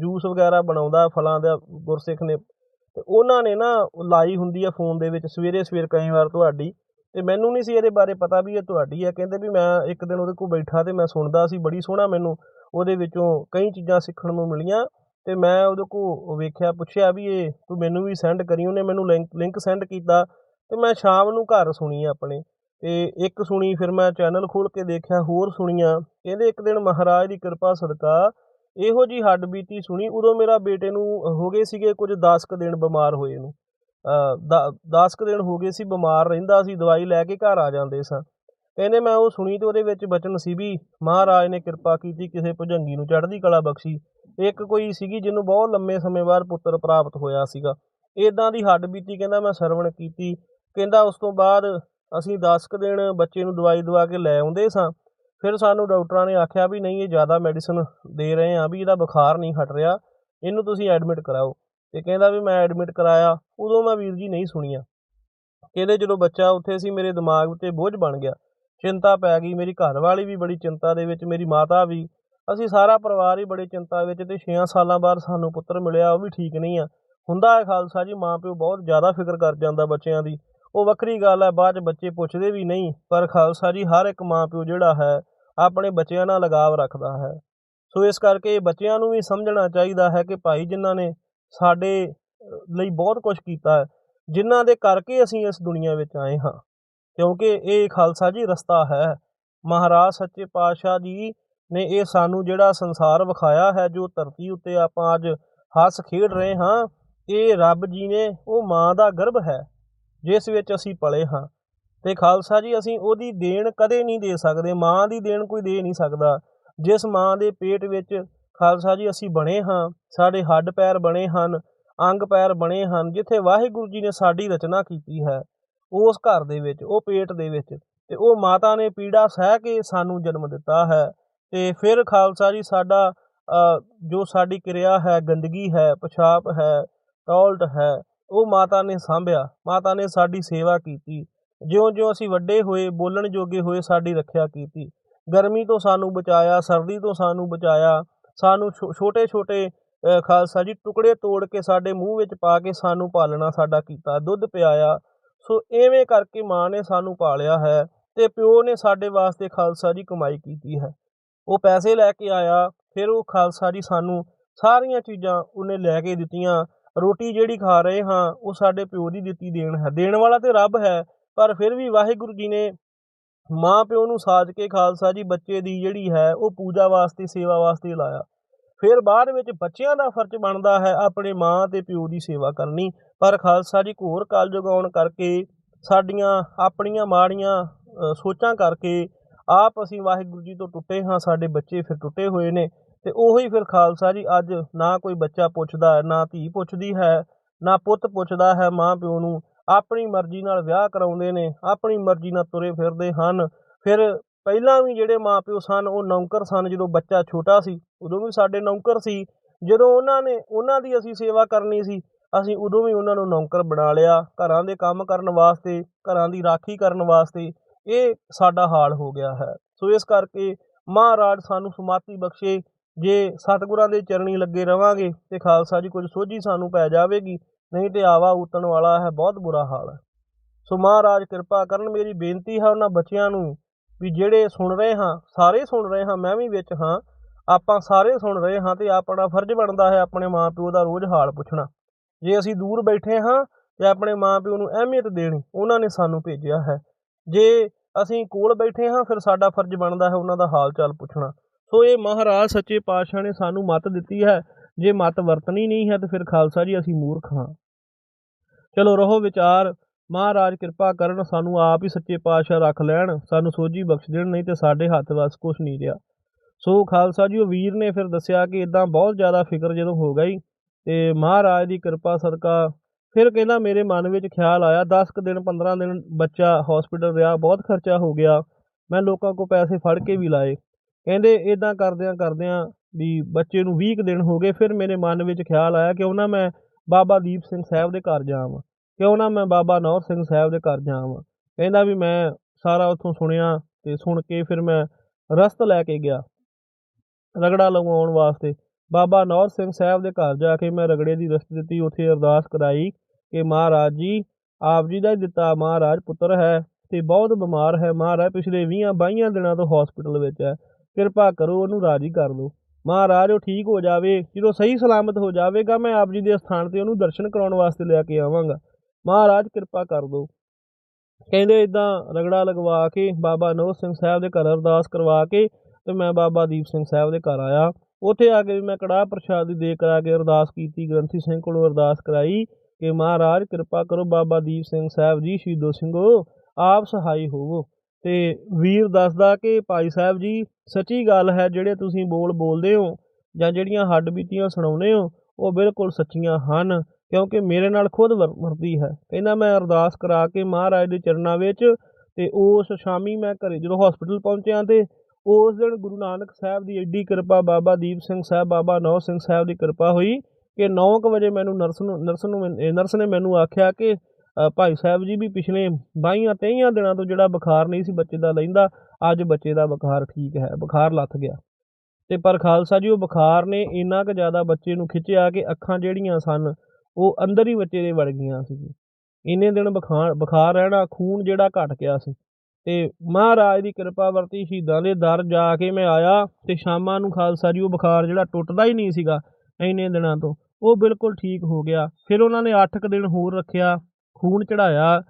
ਜੂਸ ਵਗੈਰਾ ਬਣਾਉਂਦਾ, ਫਲਾਂ ਦਾ ਗੁਰਸਿੱਖ ਨੇ। ਤੇ ਉਹਨਾਂ ਨੇ ਨਾ ਲਾਈ ਹੁੰਦੀ ਆ ਫੋਨ ਦੇ ਵਿੱਚ ਸਵੇਰੇ ਸਵੇਰ ਕਈ ਵਾਰ ਤੁਹਾਡੀ। ਤੇ ਮੈਨੂੰ ਨਹੀਂ ਸੀ ਇਹਦੇ ਬਾਰੇ ਪਤਾ ਵੀ ਇਹ ਤੁਹਾਡੀ ਹੈ। ਕਹਿੰਦੇ ਵੀ ਮੈਂ ਇੱਕ ਦਿਨ ਉਹਦੇ ਕੋਲ ਬੈਠਾ ਤੇ ਮੈਂ ਸੁਣਦਾ ਸੀ, ਬੜੀ ਸੋਹਣਾ ਮੈਨੂੰ ਉਹਦੇ ਵਿੱਚੋਂ ਕਈ ਚੀਜ਼ਾਂ ਸਿੱਖਣ ਨੂੰ ਮਿਲੀਆਂ ਤੇ ਮੈਂ ਉਹਦੇ ਕੋਲ ਵੇਖਿਆ, ਪੁੱਛਿਆ ਵੀ ਇਹ ਤੂੰ ਮੈਨੂੰ ਵੀ ਸੈਂਡ ਕਰੀ, ਉਹਨੇ ਮੈਨੂੰ ਲਿੰਕ ਲਿੰਕ ਸੈਂਡ ਕੀਤਾ ਤੇ ਮੈਂ ਸ਼ਾਮ ਨੂੰ ਘਰ ਸੁਣੀ ਆਪਣੇ ਤੇ ਇੱਕ ਸੁਣੀ, ਫਿਰ ਮੈਂ ਚੈਨਲ ਖੋਲ ਕੇ ਦੇਖਿਆ, ਹੋਰ ਸੁਣੀਆਂ। ਕਹਿੰਦੇ ਇੱਕ ਦਿਨ ਮਹਾਰਾਜ ਦੀ ਕਿਰਪਾ, ਸਦਕਾ ਇਹੋ ਜੀ ਹੱਡ ਬੀਤੀ ਸੁਣੀ, ਉਦੋਂ ਮੇਰਾ ਬੇਟੇ ਨੂੰ ਹੋ ਗਏ ਸੀਗੇ ਕੁਝ 10 ਕੁ ਦਿਨ ਬਿਮਾਰ ਹੋਏ ਨੂੰ। 10 ਕੁ ਦਿਨ ਹੋ ਗਏ ਸੀ, ਬਿਮਾਰ ਰਹਿੰਦਾ ਸੀ, ਦਵਾਈ ਲੈ ਕੇ ਘਰ ਆ ਜਾਂਦੇ ਸਾਂ। ਕਹਿੰਦੇ ਮੈਂ ਉਹ ਸੁਣੀ ਤੇ ਉਹਦੇ ਵਿੱਚ ਬਚਨ ਸੀ ਵੀ ਮਹਾਰਾਜ ਨੇ ਕਿਰਪਾ ਕੀਤੀ ਕਿਸੇ ਭੁਜੰਗੀ ਨੂੰ ਚੜ੍ਹਦੀ ਕਲਾ ਬਖਸ਼ੀ। ਇੱਕ ਕੋਈ ਸੀਗੀ ਜਿਹਨੂੰ ਬਹੁਤ ਲੰਮੇ ਸਮੇਂ ਬਾਅਦ ਪੁੱਤਰ ਪ੍ਰਾਪਤ ਹੋਇਆ ਸੀਗਾ। ਇਦਾਂ ਦੀ ਹੱਡ ਬੀਤੀ ਕਹਿੰਦਾ ਮੈਂ ਸਰਵਣ ਕੀਤੀ। ਕਹਿੰਦਾ ਉਸ ਤੋਂ ਬਾਅਦ ਅਸੀਂ 10 ਕੁ ਦਿਨ ਬੱਚੇ ਨੂੰ ਦਵਾਈ ਦਵਾ ਕੇ ਲੈ ਆਉਂਦੇ ਸਾਂ। ਫਿਰ ਸਾਨੂੰ ਡਾਕਟਰਾਂ ਨੇ ਆਖਿਆ ਵੀ ਨਹੀਂ, ਇਹ ਜ਼ਿਆਦਾ ਮੈਡੀਸਨ ਦੇ ਰਹੇ ਆ, ਵੀ ਇਹਦਾ ਬੁਖਾਰ ਨਹੀਂ ਹਟ ਰਿਹਾ। ਇਹਨੂੰ ਤੁਸੀਂ ਐਡਮਿਟ ਕਰਾਓ। ਤੇ ਕਹਿੰਦਾ ਵੀ ਮੈਂ ਐਡਮਿਟ ਕਰਾਇਆ, ਉਦੋਂ ਮੈਂ ਵੀਰ ਜੀ ਨਹੀਂ ਸੁਣੀਆਂ। ਕਹਿੰਦੇ ਜਦੋਂ ਬੱਚਾ ਉੱਥੇ ਸੀ, ਮੇਰੇ ਦਿਮਾਗ ਉੱਤੇ ਬੋਝ ਬਣ ਗਿਆ। ਚਿੰਤਾ ਪੈ ਗਈ, ਮੇਰੀ ਘਰ ਵਾਲੀ ਵੀ ਬੜੀ ਚਿੰਤਾ ਦੇ ਵਿੱਚ, ਮੇਰੀ ਮਾਤਾ ਵੀ। ਅਸੀਂ ਸਾਰਾ ਪਰਿਵਾਰ ਹੀ ਬੜੀ ਚਿੰਤਾ ਵਿੱਚ ਤੇ 6 ਸਾਲਾਂ ਬਾਅਦ ਸਾਨੂੰ ਪੁੱਤਰ ਮਿਲਿਆ, ਉਹ ਵੀ ਠੀਕ ਨਹੀਂ ਆ। ਹੁੰਦਾ ਹੈ ਖਾਲਸਾ ਜੀ ਮਾਂ ਪਿਓ ਬਹੁਤ ਜ਼ਿਆਦਾ ਫਿਕਰ ਕਰ ਜਾਂਦਾ ਬੱਚਿਆਂ ਦੀ। ਉਹ ਵੱਖਰੀ ਗੱਲ ਹੈ, ਬਾਅਦ ਚ ਬੱਚੇ ਪੁੱਛਦੇ ਵੀ ਨਹੀਂ, ਪਰ ਖਾਲਸਾ ਜੀ, ਹਰ ਇੱਕ ਮਾਂ ਪਿਓ ਜਿਹੜਾ ਹੈ, ਆਪਣੇ ਬੱਚਿਆਂ ਨਾਲ ਲਗਾਵ ਰੱਖਦਾ ਹੈ। ਸੋ ਇਸ ਕਰਕੇ ਬੱਚਿਆਂ ਨੂੰ ਵੀ ਸਮਝਣਾ ਚਾਹੀਦਾ ਹੈ ਕਿ ਭਾਈ ਜਿਨ੍ਹਾਂ ਨੇ ਸਾਡੇ ਲਈ ਬਹੁਤ ਕੁਝ ਕੀਤਾ ਹੈ, ਜਿਨ੍ਹਾਂ ਦੇ ਕਰਕੇ ਅਸੀਂ ਇਸ ਦੁਨੀਆ ਵਿੱਚ ਆਏ ਹਾਂ। ਕਿਉਂਕਿ ਇਹ ਖਾਲਸਾ ਜੀ ਰਸਤਾ ਹੈ। ਮਹਾਰਾਜ ਸੱਚੇ ਪਾਤਸ਼ਾਹ ਜੀ ਨੇ ਇਹ ਸਾਨੂੰ ਜਿਹੜਾ ਸੰਸਾਰ ਵਿਖਾਇਆ ਹੈ, ਜੋ ਧਰਤੀ ਉੱਤੇ ਆਪਾਂ ਅੱਜ ਹੱਸ ਖੇਡ ਰਹੇ ਹਾਂ, ਇਹ ਰੱਬ ਜੀ ਨੇ, ਉਹ ਮਾਂ ਦਾ ਗਰਭ ਹੈ, ਜਿਸ ਵਿੱਚ ਅਸੀਂ ਪਲੇ ਹਾਂ। ਤੇ ਖਾਲਸਾ ਜੀ, ਅਸੀਂ ਉਹਦੀ ਦੇਣ ਕਦੇ ਨਹੀਂ ਦੇ ਸਕਦੇ, ਮਾਂ ਦੀ ਦੇਣ ਕੋਈ ਦੇ ਨਹੀਂ ਸਕਦਾ, ਜਿਸ ਮਾਂ ਦੇ ਪੇਟ ਵਿੱਚ ਖਾਲਸਾ ਜੀ, ਅਸੀਂ ਬਣੇ ਹਾਂ, ਸਾਡੇ ਹੱਡ ਪੈਰ ਬਣੇ ਹਨ, ਅੰਗ ਪੈਰ ਬਣੇ ਹਨ, ਜਿੱਥੇ ਵਾਹਿਗੁਰੂ ਜੀ ਨੇ ਸਾਡੀ ਰਚਨਾ ਕੀਤੀ ਹੈ, ਉਸ ਘਰ ਦੇ ਵਿੱਚ, ਉਹ ਪੇਟ ਦੇ ਵਿੱਚ, ਤੇ ਉਹ ਮਾਤਾ ਨੇ ਪੀੜਾ ਸਹਿ ਕੇ ਸਾਨੂੰ ਜਨਮ ਦਿੱਤਾ ਹੈ, ਤੇ ਫਿਰ ਖਾਲਸਾ ਜੀ, ਸਾਡਾ ਜੋ ਸਾਡੀ ਕਿਰਿਆ ਹੈ, ਗੰਦਗੀ ਹੈ, ਪਿਸ਼ਾਬ ਹੈ ਟੌਲਟ ਹੈ, ਉਹ ਮਾਤਾ ਨੇ ਸਾਂਭਿਆ, ਮਾਤਾ ਨੇ ਸਾਡੀ ਸੇਵਾ ਕੀਤੀ, ਜਿਉਂ-ਜਿਉਂ ਅਸੀਂ ਵੱਡੇ ਹੋਏ, ਬੋਲਣ ਜੋਗੇ ਹੋਏ ਸਾਡੀ ਰੱਖਿਆ ਕੀਤੀ, ਗਰਮੀ ਤੋਂ ਸਾਨੂੰ ਬਚਾਇਆ, ਸਰਦੀ ਤੋਂ ਸਾਨੂੰ ਬਚਾਇਆ ਸਾਨੂੰ ਛੋਟੇ-ਛੋਟੇ ਖਾਲਸਾ ਜੀ ਟੁਕੜੇ ਤੋੜ ਕੇ ਸਾਡੇ ਮੂੰਹ ਵਿੱਚ ਪਾ ਕੇ ਸਾਨੂੰ ਪਾਲਣਾ ਸਾਡਾ ਕੀਤਾ, ਦੁੱਧ ਪਿਆਇਆ। ਸੋ ਐਵੇਂ ਕਰਕੇ ਮਾਂ ਨੇ ਸਾਨੂੰ ਪਾਲਿਆ ਹੈ ਤੇ ਪਿਓ ਨੇ ਸਾਡੇ ਵਾਸਤੇ ਖਾਲਸਾ ਜੀ ਕਮਾਈ ਕੀਤੀ ਹੈ। ਉਹ ਪੈਸੇ ਲੈ ਕੇ ਆਇਆ, ਫਿਰ ਉਹ ਖਾਲਸਾ ਜੀ ਸਾਨੂੰ ਸਾਰੀਆਂ ਚੀਜ਼ਾਂ ਉਹਨੇ ਲੈ ਕੇ ਦਿੱਤੀਆਂ। ਰੋਟੀ ਜਿਹੜੀ ਖਾ ਰਹੇ ਹਾਂ, ਉਹ ਸਾਡੇ ਪਿਓ ਦੀ ਦਿੱਤੀ ਦੇਣ ਹੈ। ਦੇਣ ਵਾਲਾ ਤੇ ਰੱਬ ਹੈ, ਪਰ ਫਿਰ ਵੀ ਵਾਹਿਗੁਰੂ ਜੀ ਨੇ ਮਾਂ ਪਿਓ ਨੂੰ ਸਾਜ ਕੇ ਖਾਲਸਾ ਜੀ ਬੱਚੇ ਦੀ ਜਿਹੜੀ ਹੈ, ਉਹ ਪੂਜਾ ਵਾਸਤੇ, ਸੇਵਾ ਵਾਸਤੇ ਲਾਇਆ। ਫਿਰ ਬਾਅਦ ਵਿੱਚ ਬੱਚਿਆਂ ਦਾ ਫਰਜ਼ ਬਣਦਾ ਹੈ ਆਪਣੇ ਮਾਂ ਤੇ ਪਿਓ ਦੀ ਸੇਵਾ ਕਰਨੀ। ਪਰ ਖਾਲਸਾ ਜੀ ਘੋਰ ਕਾਲ ਜਗਾਉਣ ਕਰਕੇ, ਸਾਡੀਆਂ ਆਪਣੀਆਂ ਮਾੜੀਆਂ ਸੋਚਾਂ ਕਰਕੇ ਆਪ ਅਸੀਂ ਵਾਹਿਗੁਰੂ ਜੀ ਤੋਂ ਟੁੱਟੇ ਹਾਂ, ਸਾਡੇ ਬੱਚੇ ਫਿਰ ਟੁੱਟੇ ਹੋਏ ਨੇ। ਤੇ ਉਹੀ ਫਿਰ ਖਾਲਸਾ ਜੀ ਅੱਜ ਨਾ ਕੋਈ ਬੱਚਾ ਪੁੱਛਦਾ ਹੈ ਨਾ ਧੀ ਪੁੱਛਦੀ ਹੈ, ਨਾ ਪੁੱਤ ਪੁੱਛਦਾ ਹੈ ਮਾਂ ਪਿਓ ਨੂੰ। ਆਪਣੀ ਮਰਜ਼ੀ ਨਾਲ ਵਿਆਹ ਕਰਾਉਂਦੇ ਨੇ, ਆਪਣੀ ਮਰਜ਼ੀ ਨਾਲ ਤੁਰੇ ਫਿਰਦੇ ਹਨ। ਫਿਰ ਪਹਿਲਾਂ ਵੀ ਜਿਹੜੇ ਮਾਂ ਪਿਓ ਸਨ, ਉਹ ਨੌਕਰ ਸਨ। ਜਦੋਂ ਬੱਚਾ ਛੋਟਾ ਸੀ, ਉਦੋਂ ਵੀ ਸਾਡੇ ਨੌਕਰ ਸੀ। ਜਦੋਂ ਉਹਨਾਂ ਨੇ, ਉਹਨਾਂ ਦੀ ਅਸੀਂ ਸੇਵਾ ਕਰਨੀ ਸੀ, ਅਸੀਂ ਉਦੋਂ ਵੀ ਉਹਨਾਂ ਨੂੰ ਨੌਕਰ ਬਣਾ ਲਿਆ। ਘਰਾਂ ਦੇ ਕੰਮ ਕਰਨ ਵਾਸਤੇ, ਘਰਾਂ ਦੀ ਰਾਖੀ ਕਰਨ ਵਾਸਤੇ ਇਹ ਸਾਡਾ ਹਾਲ ਹੋ ਗਿਆ ਹੈ। ਸੋ ਇਸ ਕਰਕੇ ਮਹਾਰਾਜ ਸਾਨੂੰ ਸਮਾਤੀ ਬਖਸ਼ੇ। ਜੇ ਸਤਿਗੁਰਾਂ ਦੇ ਚਰਣੀ ਲੱਗੇ ਰਵਾਂਗੇ ਤੇ ਖਾਲਸਾ ਜੀ ਕੁਝ ਸੋਝੀ ਸਾਨੂੰ ਪੈ ਜਾਵੇਗੀ। ਨਹੀਂ ਤੇ ਆਵਾ ਉਤਣ ਵਾਲਾ ਹੈ, ਬਹੁਤ ਬੁਰਾ ਹਾਲ ਹੈ। ਸੋ ਮਹਾਰਾਜ ਕਿਰਪਾ ਕਰਨ, ਮੇਰੀ ਬੇਨਤੀ ਹੈ ਉਹਨਾਂ ਬੱਚਿਆਂ ਨੂੰ ਵੀ ਜਿਹੜੇ ਸੁਣ ਰਹੇ ਹਾਂ, ਸਾਰੇ ਸੁਣ ਰਹੇ ਹਾਂ, ਮੈਂ ਵੀ ਵਿੱਚ ਹਾਂ, ਆਪਾਂ ਸਾਰੇ ਸੁਣ ਰਹੇ ਹਾਂ ਤੇ ਆਪਣਾ ਫਰਜ਼ ਬਣਦਾ ਹੈ ਆਪਣੇ ਮਾਪਿਓ ਦਾ ਰੋਜ਼ ਹਾਲ ਪੁੱਛਣਾ। ਜੇ ਅਸੀਂ ਦੂਰ ਬੈਠੇ ਹਾਂ ਤੇ ਆਪਣੇ ਮਾਪਿਓ ਨੂੰ ਅਹਿਮੀਅਤ ਦੇਣੀ, ਉਹਨਾਂ ਨੇ ਸਾਨੂੰ ਭੇਜਿਆ ਹੈ। ਜੇ ਅਸੀਂ ਕੋਲ ਬੈਠੇ ਹਾਂ, ਫਿਰ ਸਾਡਾ ਫਰਜ਼ ਬਣਦਾ ਹੈ ਉਹਨਾਂ ਦਾ ਹਾਲ ਚਾਲ ਪੁੱਛਣਾ। ਸੋ ਇਹ ਮਹਾਰਾਜ ਸੱਚੇ ਪਾਤਸ਼ਾਹ ਨੇ ਸਾਨੂੰ ਮੱਤ ਦਿੱਤੀ ਹੈ ਜੇ ਮੱਤ ਵਰਤਣੀ ਨਹੀਂ ਹੈ ਤਾਂ ਫਿਰ ਖਾਲਸਾ ਜੀ ਅਸੀਂ ਮੂਰਖ ਹਾਂ। ਚਲੋ ਰਹੋ ਵਿਚਾਰ, ਮਹਾਰਾਜ ਕਿਰਪਾ ਕਰਨ, ਸਾਨੂੰ ਆਪ ਹੀ ਸੱਚੇ ਪਾਤਸ਼ਾਹ ਰੱਖ ਲੈਣ, ਸਾਨੂੰ ਸੋਝੀ ਬਖਸ਼ ਦੇਣ, ਨਹੀਂ ਤੇ ਸਾਡੇ ਹੱਥ ਵਸ ਕੁਝ ਨਹੀਂ ਰਿਹਾ। ਸੋ ਖਾਲਸਾ ਜੀ, ਉਹ ਵੀਰ ਨੇ ਫਿਰ ਦੱਸਿਆ ਕਿ ਇਦਾਂ ਬਹੁਤ ਜ਼ਿਆਦਾ ਫਿਕਰ ਜਦੋਂ ਹੋ ਗਈ ਤੇ ਮਹਾਰਾਜ ਦੀ ਕਿਰਪਾ ਸਦਕਾ ਫਿਰ ਕਹਿੰਦਾ ਮੇਰੇ ਮਨ ਵਿੱਚ ਖਿਆਲ ਆਇਆ 10 ਕੁ ਦਿਨ 15 ਦਿਨ ਬੱਚਾ ਹਸਪੀਟਲ ਰਿਹਾ, ਬਹੁਤ ਖਰਚਾ ਹੋ ਗਿਆ, ਮੈਂ ਲੋਕਾਂ ਕੋਲ ਪੈਸੇ ਫੜ ਕੇ ਵੀ ਲਾਏ। ਕਹਿੰਦੇ ਇਦਾਂ ਕਰਦਿਆਂ ਕਰਦਿਆਂ ਵੀ ਬੱਚੇ ਨੂੰ 20 ਕੁ ਦਿਨ ਹੋ ਗਏ, ਫਿਰ ਮੇਰੇ ਮਨ ਵਿੱਚ ਖਿਆਲ ਆਇਆ ਕਿਉਂ ਨਾ ਮੈਂ ਬਾਬਾ ਦੀਪ ਸਿੰਘ ਸਾਹਿਬ ਦੇ ਘਰ ਜਾਵਾਂ ਕਿਉਂ ਨਾ ਮੈਂ ਬਾਬਾ ਨੌਰ ਸਿੰਘ ਸਾਹਿਬ ਦੇ ਘਰ ਜਾਵਾਂ। ਕਹਿੰਦਾ ਵੀ ਮੈਂ ਸਾਰਾ ਉੱਥੋਂ ਸੁਣਿਆ ਤੇ ਸੁਣ ਕੇ ਫਿਰ ਮੈਂ ਰਸਤ ਲੈ ਕੇ ਗਿਆ, ਰਗੜਾ ਲਗਵਾਉਣ ਵਾਸਤੇ। ਬਾਬਾ ਨੌਰ ਸਿੰਘ ਸਾਹਿਬ ਦੇ ਘਰ ਜਾ ਕੇ ਮੈਂ ਰਗੜੇ ਦੀ ਰਸਤ ਦਿੱਤੀ, ਉੱਥੇ ਅਰਦਾਸ ਕਰਾਈ ਕਿ ਮਹਾਰਾਜ ਜੀ, ਆਪ ਜੀ ਦਾ ਹੀ ਦਿੱਤਾ ਮਹਾਰਾਜ ਪੁੱਤਰ ਹੈ ਤੇ ਬਹੁਤ ਬਿਮਾਰ ਹੈ। ਮਹਾਰਾਜ ਪਿਛਲੇ 20 22 ਦਿਨਾਂ ਤੋਂ ਹਸਪੀਟਲ ਵਿੱਚ ਹੈ। ਕਿਰਪਾ ਕਰੋ, ਉਹਨੂੰ ਰਾਜੀ ਕਰ ਦਿਓ। ਮਹਾਰਾਜ, ਉਹ ਠੀਕ ਹੋ ਜਾਵੇ, ਜਦੋਂ ਸਹੀ ਸਲਾਮਤ ਹੋ ਜਾਵੇਗਾ, ਮੈਂ ਆਪ ਜੀ ਦੇ ਸਥਾਨ ਤੇ ਉਹਨੂੰ ਦਰਸ਼ਨ ਕਰਾਉਣ ਵਾਸਤੇ ਲੈ ਕੇ ਆਵਾਂਗਾ। ਮਹਾਰਾਜ, ਕਿਰਪਾ ਕਰ ਦਿਓ। ਕਹਿੰਦੇ ਇਦਾਂ ਰਗੜਾ ਲਗਵਾ ਕੇ, ਬਾਬਾ ਨੌਰ ਸਿੰਘ ਸਾਹਿਬ ਦੇ ਘਰ ਅਰਦਾਸ ਕਰਵਾ ਕੇ, ਤੇ ਮੈਂ ਬਾਬਾ ਦੀਪ ਸਿੰਘ ਸਾਹਿਬ ਦੇ ਘਰ ਆਇਆ। ਉੱਥੇ ਆ ਕੇ ਵੀ ਮੈਂ ਕੜਾਹ ਪ੍ਰਸ਼ਾਦ ਦੀ ਦੇ ਕਰਾ ਕੇ ਅਰਦਾਸ ਕੀਤੀ, ਗ੍ਰੰਥੀ ਸਿੰਘ ਕੋਲੋਂ ਅਰਦਾਸ ਕਰਾਈ ਕਿ ਮਹਾਰਾਜ, ਕਿਰਪਾ ਕਰੋ ਬਾਬਾ ਦੀਪ ਸਿੰਘ ਸਾਹਿਬ ਜੀ, ਸ਼ਹੀਦੋ ਸਿੰਘੋ, ਆਪ ਸਹਾਈ ਹੋਵੋ। ਤੇ ਵੀਰ ਦੱਸਦਾ ਕਿ ਭਾਈ ਸਾਹਿਬ ਜੀ, ਸੱਚੀ ਗੱਲ ਹੈ, ਜਿਹੜੇ ਤੁਸੀਂ ਬੋਲ ਬੋਲਦੇ ਹੋ ਜਾਂ ਜਿਹੜੀਆਂ ਹੱਡ ਬੀਤੀਆਂ ਸੁਣਾਉਂਦੇ ਹੋ, ਉਹ ਬਿਲਕੁਲ ਸੱਚੀਆਂ ਹਨ, ਕਿਉਂਕਿ ਮੇਰੇ ਨਾਲ ਖੁਦ ਵਰ- ਵਰਤੀ ਹੈ। ਕਹਿੰਦਾ ਮੈਂ ਅਰਦਾਸ ਕਰਾ ਕੇ ਮਹਾਰਾਜ ਦੇ ਚਰਨਾਂ ਵਿੱਚ ਤੇ ਉਸ ਸ਼ਾਮੀ ਮੈਂ ਘਰੇ ਜਦੋਂ ਹਸਪੀਟਲ ਪਹੁੰਚਿਆ ਤੇ ਉਸ ਦਿਨ ਗੁਰੂ ਨਾਨਕ ਸਾਹਿਬ ਦੀ ਐਡੀ ਕਿਰਪਾ, ਬਾਬਾ ਦੀਪ ਸਿੰਘ ਸਾਹਿਬ, ਬਾਬਾ ਨੌ ਸਿੰਘ ਸਾਹਿਬ ਦੀ ਕਿਰਪਾ ਹੋਈ ਕਿ 9 ਵਜੇ ਮੈਨੂੰ ਨਰਸ ਨੂੰ ਨਰਸ ਨੂੰ ਮੈਨ- ਨਰਸ ਨੇ ਮੈਨੂੰ ਆਖਿਆ ਕਿ ਭਾਈ ਸਾਹਿਬ ਜੀ ਵੀ ਪਿਛਲੇ 22 23 ਦਿਨਾਂ ਤੋਂ ਜਿਹੜਾ ਬੁਖਾਰ ਨਹੀਂ ਸੀ ਬੱਚੇ ਦਾ ਲੈਂਦਾ, ਅੱਜ ਬੱਚੇ ਦਾ ਬੁਖਾਰ ਠੀਕ ਹੈ, ਬੁਖਾਰ ਲੱਥ ਗਿਆ। ਤੇ ਪਰ ਖਾਲਸਾ ਜੀ, ਉਹ ਬੁਖਾਰ ਨੇ ਇੰਨਾ ਕੁ ਜ਼ਿਆਦਾ ਬੱਚੇ ਨੂੰ ਖਿੱਚਿਆ ਕਿ ਅੱਖਾਂ ਜਿਹੜੀਆਂ ਸਨ, ਉਹ ਅੰਦਰ ਹੀ ਬੱਚੇ ਦੇ ਵੜ ਗਈਆਂ ਸੀ। ਇੰਨੇ ਦਿਨ ਬੁਖਾਰ ਬੁਖਾਰ ਰਹਿਣਾ, ਖੂਨ ਜਿਹੜਾ ਘਟ ਗਿਆ ਸੀ। ਤੇ ਮਹਾਰਾਜ ਦੀ ਕਿਰਪਾ ਵਰਤੀ ਸ਼ਹੀਦਾਂ ਦੇ ਦਰ ਜਾ ਕੇ ਮੈਂ ਆਇਆ ਤੇ ਸ਼ਾਮਾਂ ਨੂੰ ਖਾਲਸਾ ਜੀ, ਉਹ ਬੁਖਾਰ ਜਿਹੜਾ ਟੁੱਟਦਾ ਹੀ ਨਹੀਂ ਸੀਗਾ ਇੰਨੇ ਦਿਨਾਂ ਤੋਂ, ਉਹ ਬਿਲਕੁਲ ਠੀਕ ਹੋ ਗਿਆ। ਫਿਰ ਉਹਨਾਂ ਨੇ 8 ਕੁ ਦਿਨ ਹੋਰ ਰੱਖਿਆ। ਖੂਨ ਚੜਾਇਆ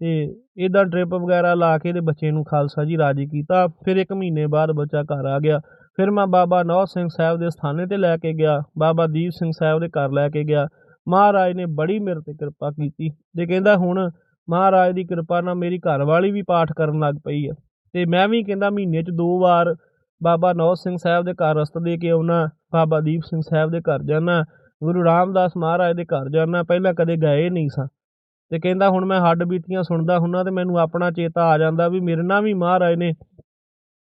ਤੇ ਇਹਦਾ ਡ੍ਰਿਪ ਵਗੈਰਾ ਲਾ ਕੇ ਇਹਦੇ ਬੱਚੇ ਨੂੰ ਖਾਲਸਾ ਜੀ ਰਾਜੀ ਕੀਤਾ। ਫਿਰ ਇੱਕ ਮਹੀਨੇ ਬਾਅਦ ਬੱਚਾ ਘਰ ਆ ਗਿਆ। ਫਿਰ ਮੈਂ ਬਾਬਾ ਨੌਰ ਸਿੰਘ ਸਾਹਿਬ ਦੇ ਸਥਾਨੇ ਤੇ ਲੈ ਕੇ ਗਿਆ। ਬਾਬਾ ਦੀਪ ਸਿੰਘ ਸਾਹਿਬ ਦੇ ਘਰ ਲੈ ਕੇ ਗਿਆ। ਮਹਾਰਾਜ ਨੇ ਬੜੀ ਮੇਰੇ ਤੇ ਕਿਰਪਾ ਕੀਤੀ ਤੇ ਕਹਿੰਦਾ ਹੁਣ ਮਹਾਰਾਜ ਦੀ ਕਿਰਪਾ ਨਾਲ ਮੇਰੀ ਘਰ ਵਾਲੀ ਵੀ ਪਾਠ ਕਰਨ ਲੱਗ ਪਈ ਹੈ ਤੇ ਮੈਂ ਵੀ ਕਹਿੰਦਾ ਮਹੀਨੇ 'ਚ ਦੋ ਵਾਰ ਬਾਬਾ ਨੌਰ ਸਿੰਘ ਸਾਹਿਬ ਦੇ ਘਰ ਰਸਤ ਦੇ ਕੇ ਆਉਣਾ, ਬਾਬਾ ਦੀਪ ਸਿੰਘ ਸਾਹਿਬ ਦੇ ਘਰ ਜਾਣਾ, ਗੁਰੂ ਰਾਮਦਾਸ ਮਹਾਰਾਜ ਦੇ ਘਰ ਜਾਣਾ। ਪਹਿਲਾਂ ਕਦੇ ਗਏ ਨਹੀਂ ਸਾਂ। ਤੇ ਕਹਿੰਦਾ ਹੁਣ ਮੈਂ ਹੱਡ ਬੀਤੀਆਂ ਸੁਣਦਾ ਹੁੰਨਾ ਤੇ ਮੈਨੂੰ ਆਪਣਾ ਚੇਤਾ ਆ ਜਾਂਦਾ ਵੀ ਮੇਰੇ ਨਾਲ ਵੀ ਮਹਾਰਾਜ ਨੇ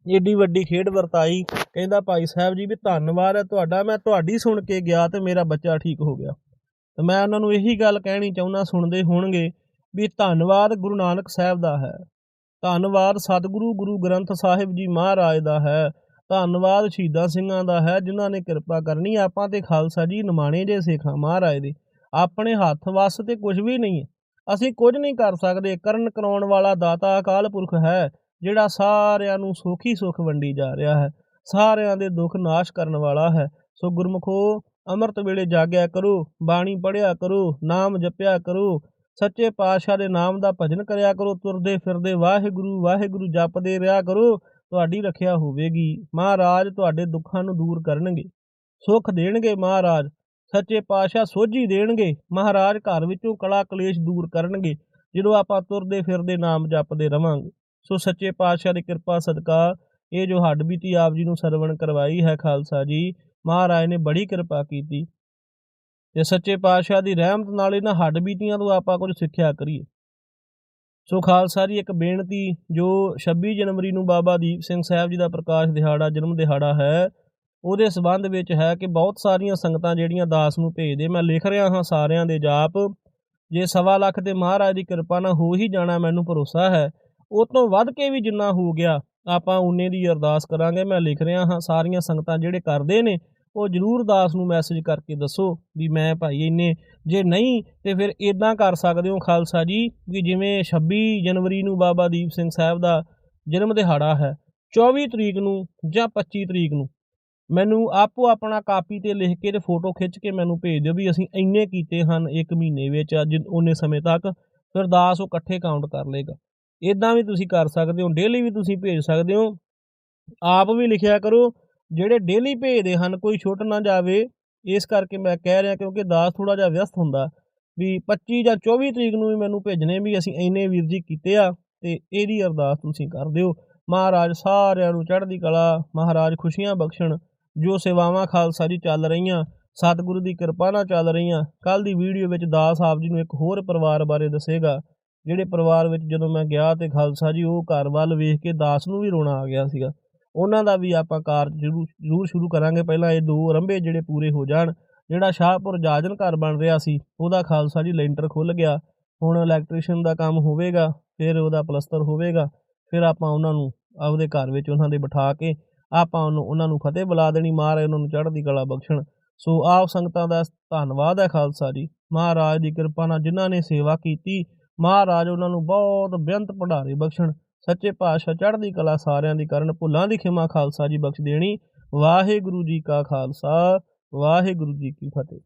ਏਡੀ ਵੱਡੀ ਖੇਡ ਵਰਤਾਈ। ਕਹਿੰਦਾ ਭਾਈ ਸਾਹਿਬ ਜੀ ਵੀ ਧੰਨਵਾਦ ਹੈ ਤੁਹਾਡਾ, ਮੈਂ ਤੁਹਾਡੀ ਸੁਣ ਕੇ ਗਿਆ ਤੇ ਮੇਰਾ ਬੱਚਾ ਠੀਕ ਹੋ ਗਿਆ। ਤੇ ਮੈਂ ਉਹਨਾਂ ਨੂੰ ਇਹੀ ਗੱਲ ਕਹਿਣੀ ਚਾਹੁੰਦਾ, ਸੁਣਦੇ ਹੋਣਗੇ ਵੀ ਧੰਨਵਾਦ ਗੁਰੂ ਨਾਨਕ ਸਾਹਿਬ ਦਾ ਹੈ। ਧੰਨਵਾਦ ਸਤਿਗੁਰੂ, ਗੁਰੂ ਗ੍ਰੰਥ ਸਾਹਿਬ ਜੀ ਮਹਾਰਾਜ ਦਾ ਹੈ। ਧੰਨਵਾਦ ਸ਼ਹੀਦਾਂ ਸਿੰਘਾਂ ਦਾ ਹੈ, ਜਿਨ੍ਹਾਂ ਨੇ ਕਿਰਪਾ ਕਰਨੀ, ਆਪਾਂ ਤੇ ਖਾਲਸਾ ਜੀ ਨਿਮਾਣੇ ਜੇ ਸਿੱਖਾਂ ਮਹਾਰਾਜ ਦੇ। ਆਪਣੇ ਹੱਥ ਵੱਸ ਤੇ ਕੁਝ ਵੀ ਨਹੀਂ ਹੈ। ਅਸੀਂ ਕੁਝ ਨਹੀਂ ਕਰ ਸਕਦੇ। ਕਰਨ ਕਰਾਉਣ ਵਾਲਾ ਦਾਤਾ ਅਕਾਲ ਪੁਰਖ ਹੈ, ਜਿਹੜਾ ਸਾਰਿਆਂ ਨੂੰ ਸੁਖੀ ਸੁਖ ਵੰਡੀ ਜਾ ਰਿਹਾ ਹੈ। ਸਾਰਿਆਂ ਦੇ ਦੁੱਖ ਨਾਸ਼ ਕਰਨ ਵਾਲਾ ਹੈ। ਸੋ ਗੁਰਮੁਖੋ ਅੰਮ੍ਰਿਤ ਵੇਲੇ ਜਾਗਿਆ ਕਰੋ, ਬਾਣੀ ਪੜਿਆ ਕਰੋ, ਨਾਮ ਜਪਿਆ ਕਰੋ, ਸੱਚੇ ਪਾਤਸ਼ਾਹ ਦੇ ਨਾਮ ਦਾ ਭਜਨ ਕਰਿਆ ਕਰੋ, ਤੁਰਦੇ ਫਿਰਦੇ ਵਾਹਿਗੁਰੂ ਵਾਹਿਗੁਰੂ ਜਪਦੇ ਰਿਹਾ ਕਰੋ, ਤੁਹਾਡੀ ਰੱਖਿਆ ਹੋਵੇਗੀ। ਮਹਾਰਾਜ ਤੁਹਾਡੇ ਦੁੱਖਾਂ ਨੂੰ ਦੂਰ ਕਰਨਗੇ। ਸੁੱਖ ਦੇਣਗੇ ਮਹਾਰਾਜ। ਸੱਚੇ ਪਾਤਸ਼ਾਹ ਸੋਝੀ ਦੇਣਗੇ, ਮਹਾਰਾਜ ਘਰ ਵਿੱਚੋਂ ਕਲਾ ਕਲੇਸ਼ ਦੂਰ ਕਰਨਗੇ, ਜਦੋਂ ਆਪਾਂ ਤੁਰਦੇ ਫਿਰਦੇ ਨਾਮ ਜਪਦੇ ਰਵਾਂਗੇ। ਸੋ ਸੱਚੇ ਪਾਤਸ਼ਾਹ ਦੀ ਕਿਰਪਾ, ਸਦਕਾ, ਇਹ ਜੋ ਹੱਡ ਬੀਤੀ ਆਪ ਜੀ ਨੂੰ ਸਰਵਣ ਕਰਵਾਈ ਹੈ ਖਾਲਸਾ ਜੀ, ਮਹਾਰਾਜ ਨੇ ਬੜੀ ਕਿਰਪਾ ਕੀਤੀ। ਤੇ ਸੱਚੇ ਪਾਤਸ਼ਾਹ ਦੀ ਰਹਿਮਤ ਨਾਲ ਇਹਨਾਂ ਹੱਡ ਬੀਤੀਆਂ ਤੋਂ ਆਪਾਂ ਕੁਝ ਸਿੱਖਿਆ ਕਰੀਏ। ਸੋ ਖਾਲਸਾ ਜੀ, ਇੱਕ ਬੇਨਤੀ, ਜੋ 26 ਜਨਵਰੀ ਨੂੰ ਬਾਬਾ ਦੀਪ ਸਿੰਘ ਸਾਹਿਬ ਜੀ ਦਾ ਪ੍ਰਕਾਸ਼ ਦਿਹਾੜਾ, ਜਨਮ ਦਿਹਾੜਾ ਹੈ ਉਹਦੇ ਸਬੰਧ ਵਿੱਚ ਹੈ ਕਿ ਬਹੁਤ ਸਾਰੀਆਂ ਸੰਗਤਾਂ ਜਿਹੜੀਆਂ ਦਾਸ ਨੂੰ ਭੇਜਦੇ, ਮੈਂ ਲਿਖ ਰਿਹਾ ਹਾਂ ਸਾਰਿਆਂ ਦੇ ਜਾਪ। ਜੇ ਸਵਾ ਲੱਖ ਤੇ ਮਹਾਰਾਜ ਦੀ ਕਿਰਪਾ ਨਾਲ ਹੋ ਹੀ ਜਾਣਾ, ਮੈਨੂੰ ਭਰੋਸਾ ਹੈ। ਉਹ ਤੋਂ ਵੱਧ ਕੇ ਵੀ ਜਿੰਨਾ ਹੋ ਗਿਆ, ਆਪਾਂ ਉਨੇ ਦੀ ਅਰਦਾਸ ਕਰਾਂਗੇ। ਮੈਂ ਲਿਖ ਰਿਹਾ ਹਾਂ, ਸਾਰੀਆਂ ਸੰਗਤਾਂ ਜਿਹੜੇ ਕਰਦੇ ਨੇ, ਉਹ ਜਰੂਰ ਦਾਸ ਨੂੰ ਮੈਸੇਜ ਕਰਕੇ ਦੱਸੋ ਵੀ ਮੈਂ ਭਾਈ ਇੰਨੇ, ਜੇ ਨਹੀਂ ਤੇ ਫਿਰ ਇਦਾਂ ਕਰ ਸਕਦੇ ਹੋ ਖਾਲਸਾ ਜੀ, ਵੀ ਜਿਵੇਂ 26 ਜਨਵਰੀ ਨੂੰ ਬਾਬਾ ਦੀਪ ਸਿੰਘ ਸਾਹਿਬ ਦਾ ਜਨਮ ਦਿਹਾੜਾ ਹੈ 24 ਤਰੀਕ ਨੂੰ ਜਾਂ 25 ਤਰੀਕ ਨੂੰ। ਮੈਨੂੰ ਆਪੋ ਆਪਣਾ ਕਾਪੀ ਤੇ ਲਿਖ ਕੇ ਤੇ ਫੋਟੋ ਖਿੱਚ ਕੇ ਮੈਨੂੰ ਭੇਜ ਦਿਓ ਵੀ ਅਸੀਂ ਇੰਨੇ ਕੀਤੇ ਹਨ ਇੱਕ ਮਹੀਨੇ ਵਿੱਚ ਜਿੰਨ ਉਹਨੇ ਸਮੇਂ ਤੱਕ। ਫਿਰ ਦਾਸ ਉਹ ਇਕੱਠੇ ਕਾਊਂਟ ਕਰ ਲੇਗਾ ਇਦਾਂ ਵੀ ਤੁਸੀਂ ਕਰ ਸਕਦੇ ਹੋ ਡੇਲੀ ਵੀ ਤੁਸੀਂ ਭੇਜ ਸਕਦੇ ਹੋ। ਆਪ ਵੀ ਲਿਖਿਆ ਕਰੋ, ਜਿਹੜੇ ਡੇਲੀ ਭੇਜਦੇ ਹਨ, ਕੋਈ ਛੁੱਟ ਨਾ ਜਾਵੇ, ਇਸ ਕਰਕੇ ਮੈਂ ਕਹਿ ਰਿਹਾ ਕਿਉਂਕਿ ਦਾਸ ਥੋੜਾ ਜਿਹਾ ਵਿਅਸਤ ਹੁੰਦਾ ਵੀ 25 ਜਾਂ 24 ਤਰੀਕ ਨੂੰ ਵੀ ਮੈਨੂੰ ਭੇਜਣੇ ਵੀ ਅਸੀਂ ਇੰਨੇ ਵੀਰ ਜੀ ਕੀਤੇ ਆ ਤੇ ਇਹਦੀ ਅਰਦਾਸ ਤੁਸੀਂ ਕਰ ਦਿਓ। ਮਹਾਰਾਜ ਸਾਰਿਆਂ ਨੂੰ ਚੜ੍ਹਦੀ ਕਲਾ, ਮਹਾਰਾਜ ਖੁਸ਼ੀਆਂ ਬਖਸ਼ਣ। ਜੋ ਸੇਵਾਵਾਂ ਖਾਲਸਾ ਜੀ ਚੱਲ ਰਹੀਆਂ, ਸਤਿਗੁਰੂ ਦੀ ਕਿਰਪਾ ਨਾਲ ਚੱਲ ਰਹੀਆਂ ਕੱਲ ਦੀ ਵੀਡੀਓ ਵਿੱਚ ਦਾਸ ਆਪ ਜੀ ਨੂੰ ਇੱਕ ਹੋਰ ਪਰਿਵਾਰ ਬਾਰੇ ਦੱਸੇਗਾ, ਜਿਹੜੇ ਪਰਿਵਾਰ ਵਿੱਚ ਜਦੋਂ ਮੈਂ ਗਿਆ ਤੇ ਖਾਲਸਾ ਜੀ ਉਹ ਘਰ ਵੱਲ ਵੇਖ ਕੇ ਦਾਸ ਨੂੰ ਵੀ ਰੋਣਾ ਆ ਗਿਆ ਸੀਗਾ। ਉਹਨਾਂ ਦਾ ਵੀ ਆਪਾਂ ਕਾਰਜ ਜ਼ਰੂਰ ਜ਼ਰੂਰ ਸ਼ੁਰੂ ਕਰਾਂਗੇ, ਪਹਿਲਾਂ ਇਹ ਦੋ ਰੰਭੇ ਜਿਹੜੇ ਪੂਰੇ ਹੋ ਜਾਣ, ਜਿਹੜਾ ਸ਼ਾਹਪੁਰ ਜਾਜਨ ਘਰ ਬਣ ਰਿਹਾ ਸੀ, ਉਹਦਾ ਖਾਲਸਾ ਜੀ ਲੈਂਟਰ ਖੁੱਲ ਗਿਆ, ਹੁਣ ਇਲੈਕਟ੍ਰੀਸ਼ੀਅਨ ਦਾ ਕੰਮ ਹੋਵੇਗਾ, ਫਿਰ ਉਹਦਾ ਪਲਸਤਰ ਹੋਵੇਗਾ, ਫਿਰ ਆਪਾਂ ਉਹਨਾਂ ਨੂੰ ਆਪਦੇ ਘਰ ਵਿੱਚ ਉਹਨਾਂ ਦੇ ਬਿਠਾ ਕੇ ਆਪਾਂ ਉਹਨੂੰ, ਉਹਨਾਂ ਨੂੰ ਫਤਿਹ ਬੁਲਾ ਦੇਣੀ, ਮਹਾਰਾਜ ਉਹਨਾਂ ਨੂੰ ਚੜ੍ਹਦੀ ਕਲਾ ਬਖਸ਼ਣ। ਸੋ ਆਪ ਸੰਗਤਾਂ ਦਾ ਧੰਨਵਾਦ ਹੈ ਖਾਲਸਾ ਜੀ। ਮਹਾਰਾਜ ਦੀ ਕਿਰਪਾ ਨਾਲ ਜਿਨ੍ਹਾਂ ਨੇ ਸੇਵਾ ਕੀਤੀ, ਮਹਾਰਾਜ ਉਹਨਾਂ ਨੂੰ ਬਹੁਤ ਬੇਅੰਤ ਭੰਡਾਰੇ ਬਖਸ਼ਣ। ਸੱਚੇ ਪਾਤਸ਼ਾਹ ਚੜ੍ਹਦੀ ਕਲਾ ਸਾਰਿਆਂ ਦੀ ਕਰਨ, ਭੁੱਲਾਂ ਦੀ ਖਿਮਾ ਖਾਲਸਾ ਜੀ ਬਖਸ਼ ਦੇਣੀ। ਵਾਹਿਗੁਰੂ ਜੀ ਕਾ ਖਾਲਸਾ, ਵਾਹਿਗੁਰੂ ਜੀ ਕੀ ਫਤਿਹ।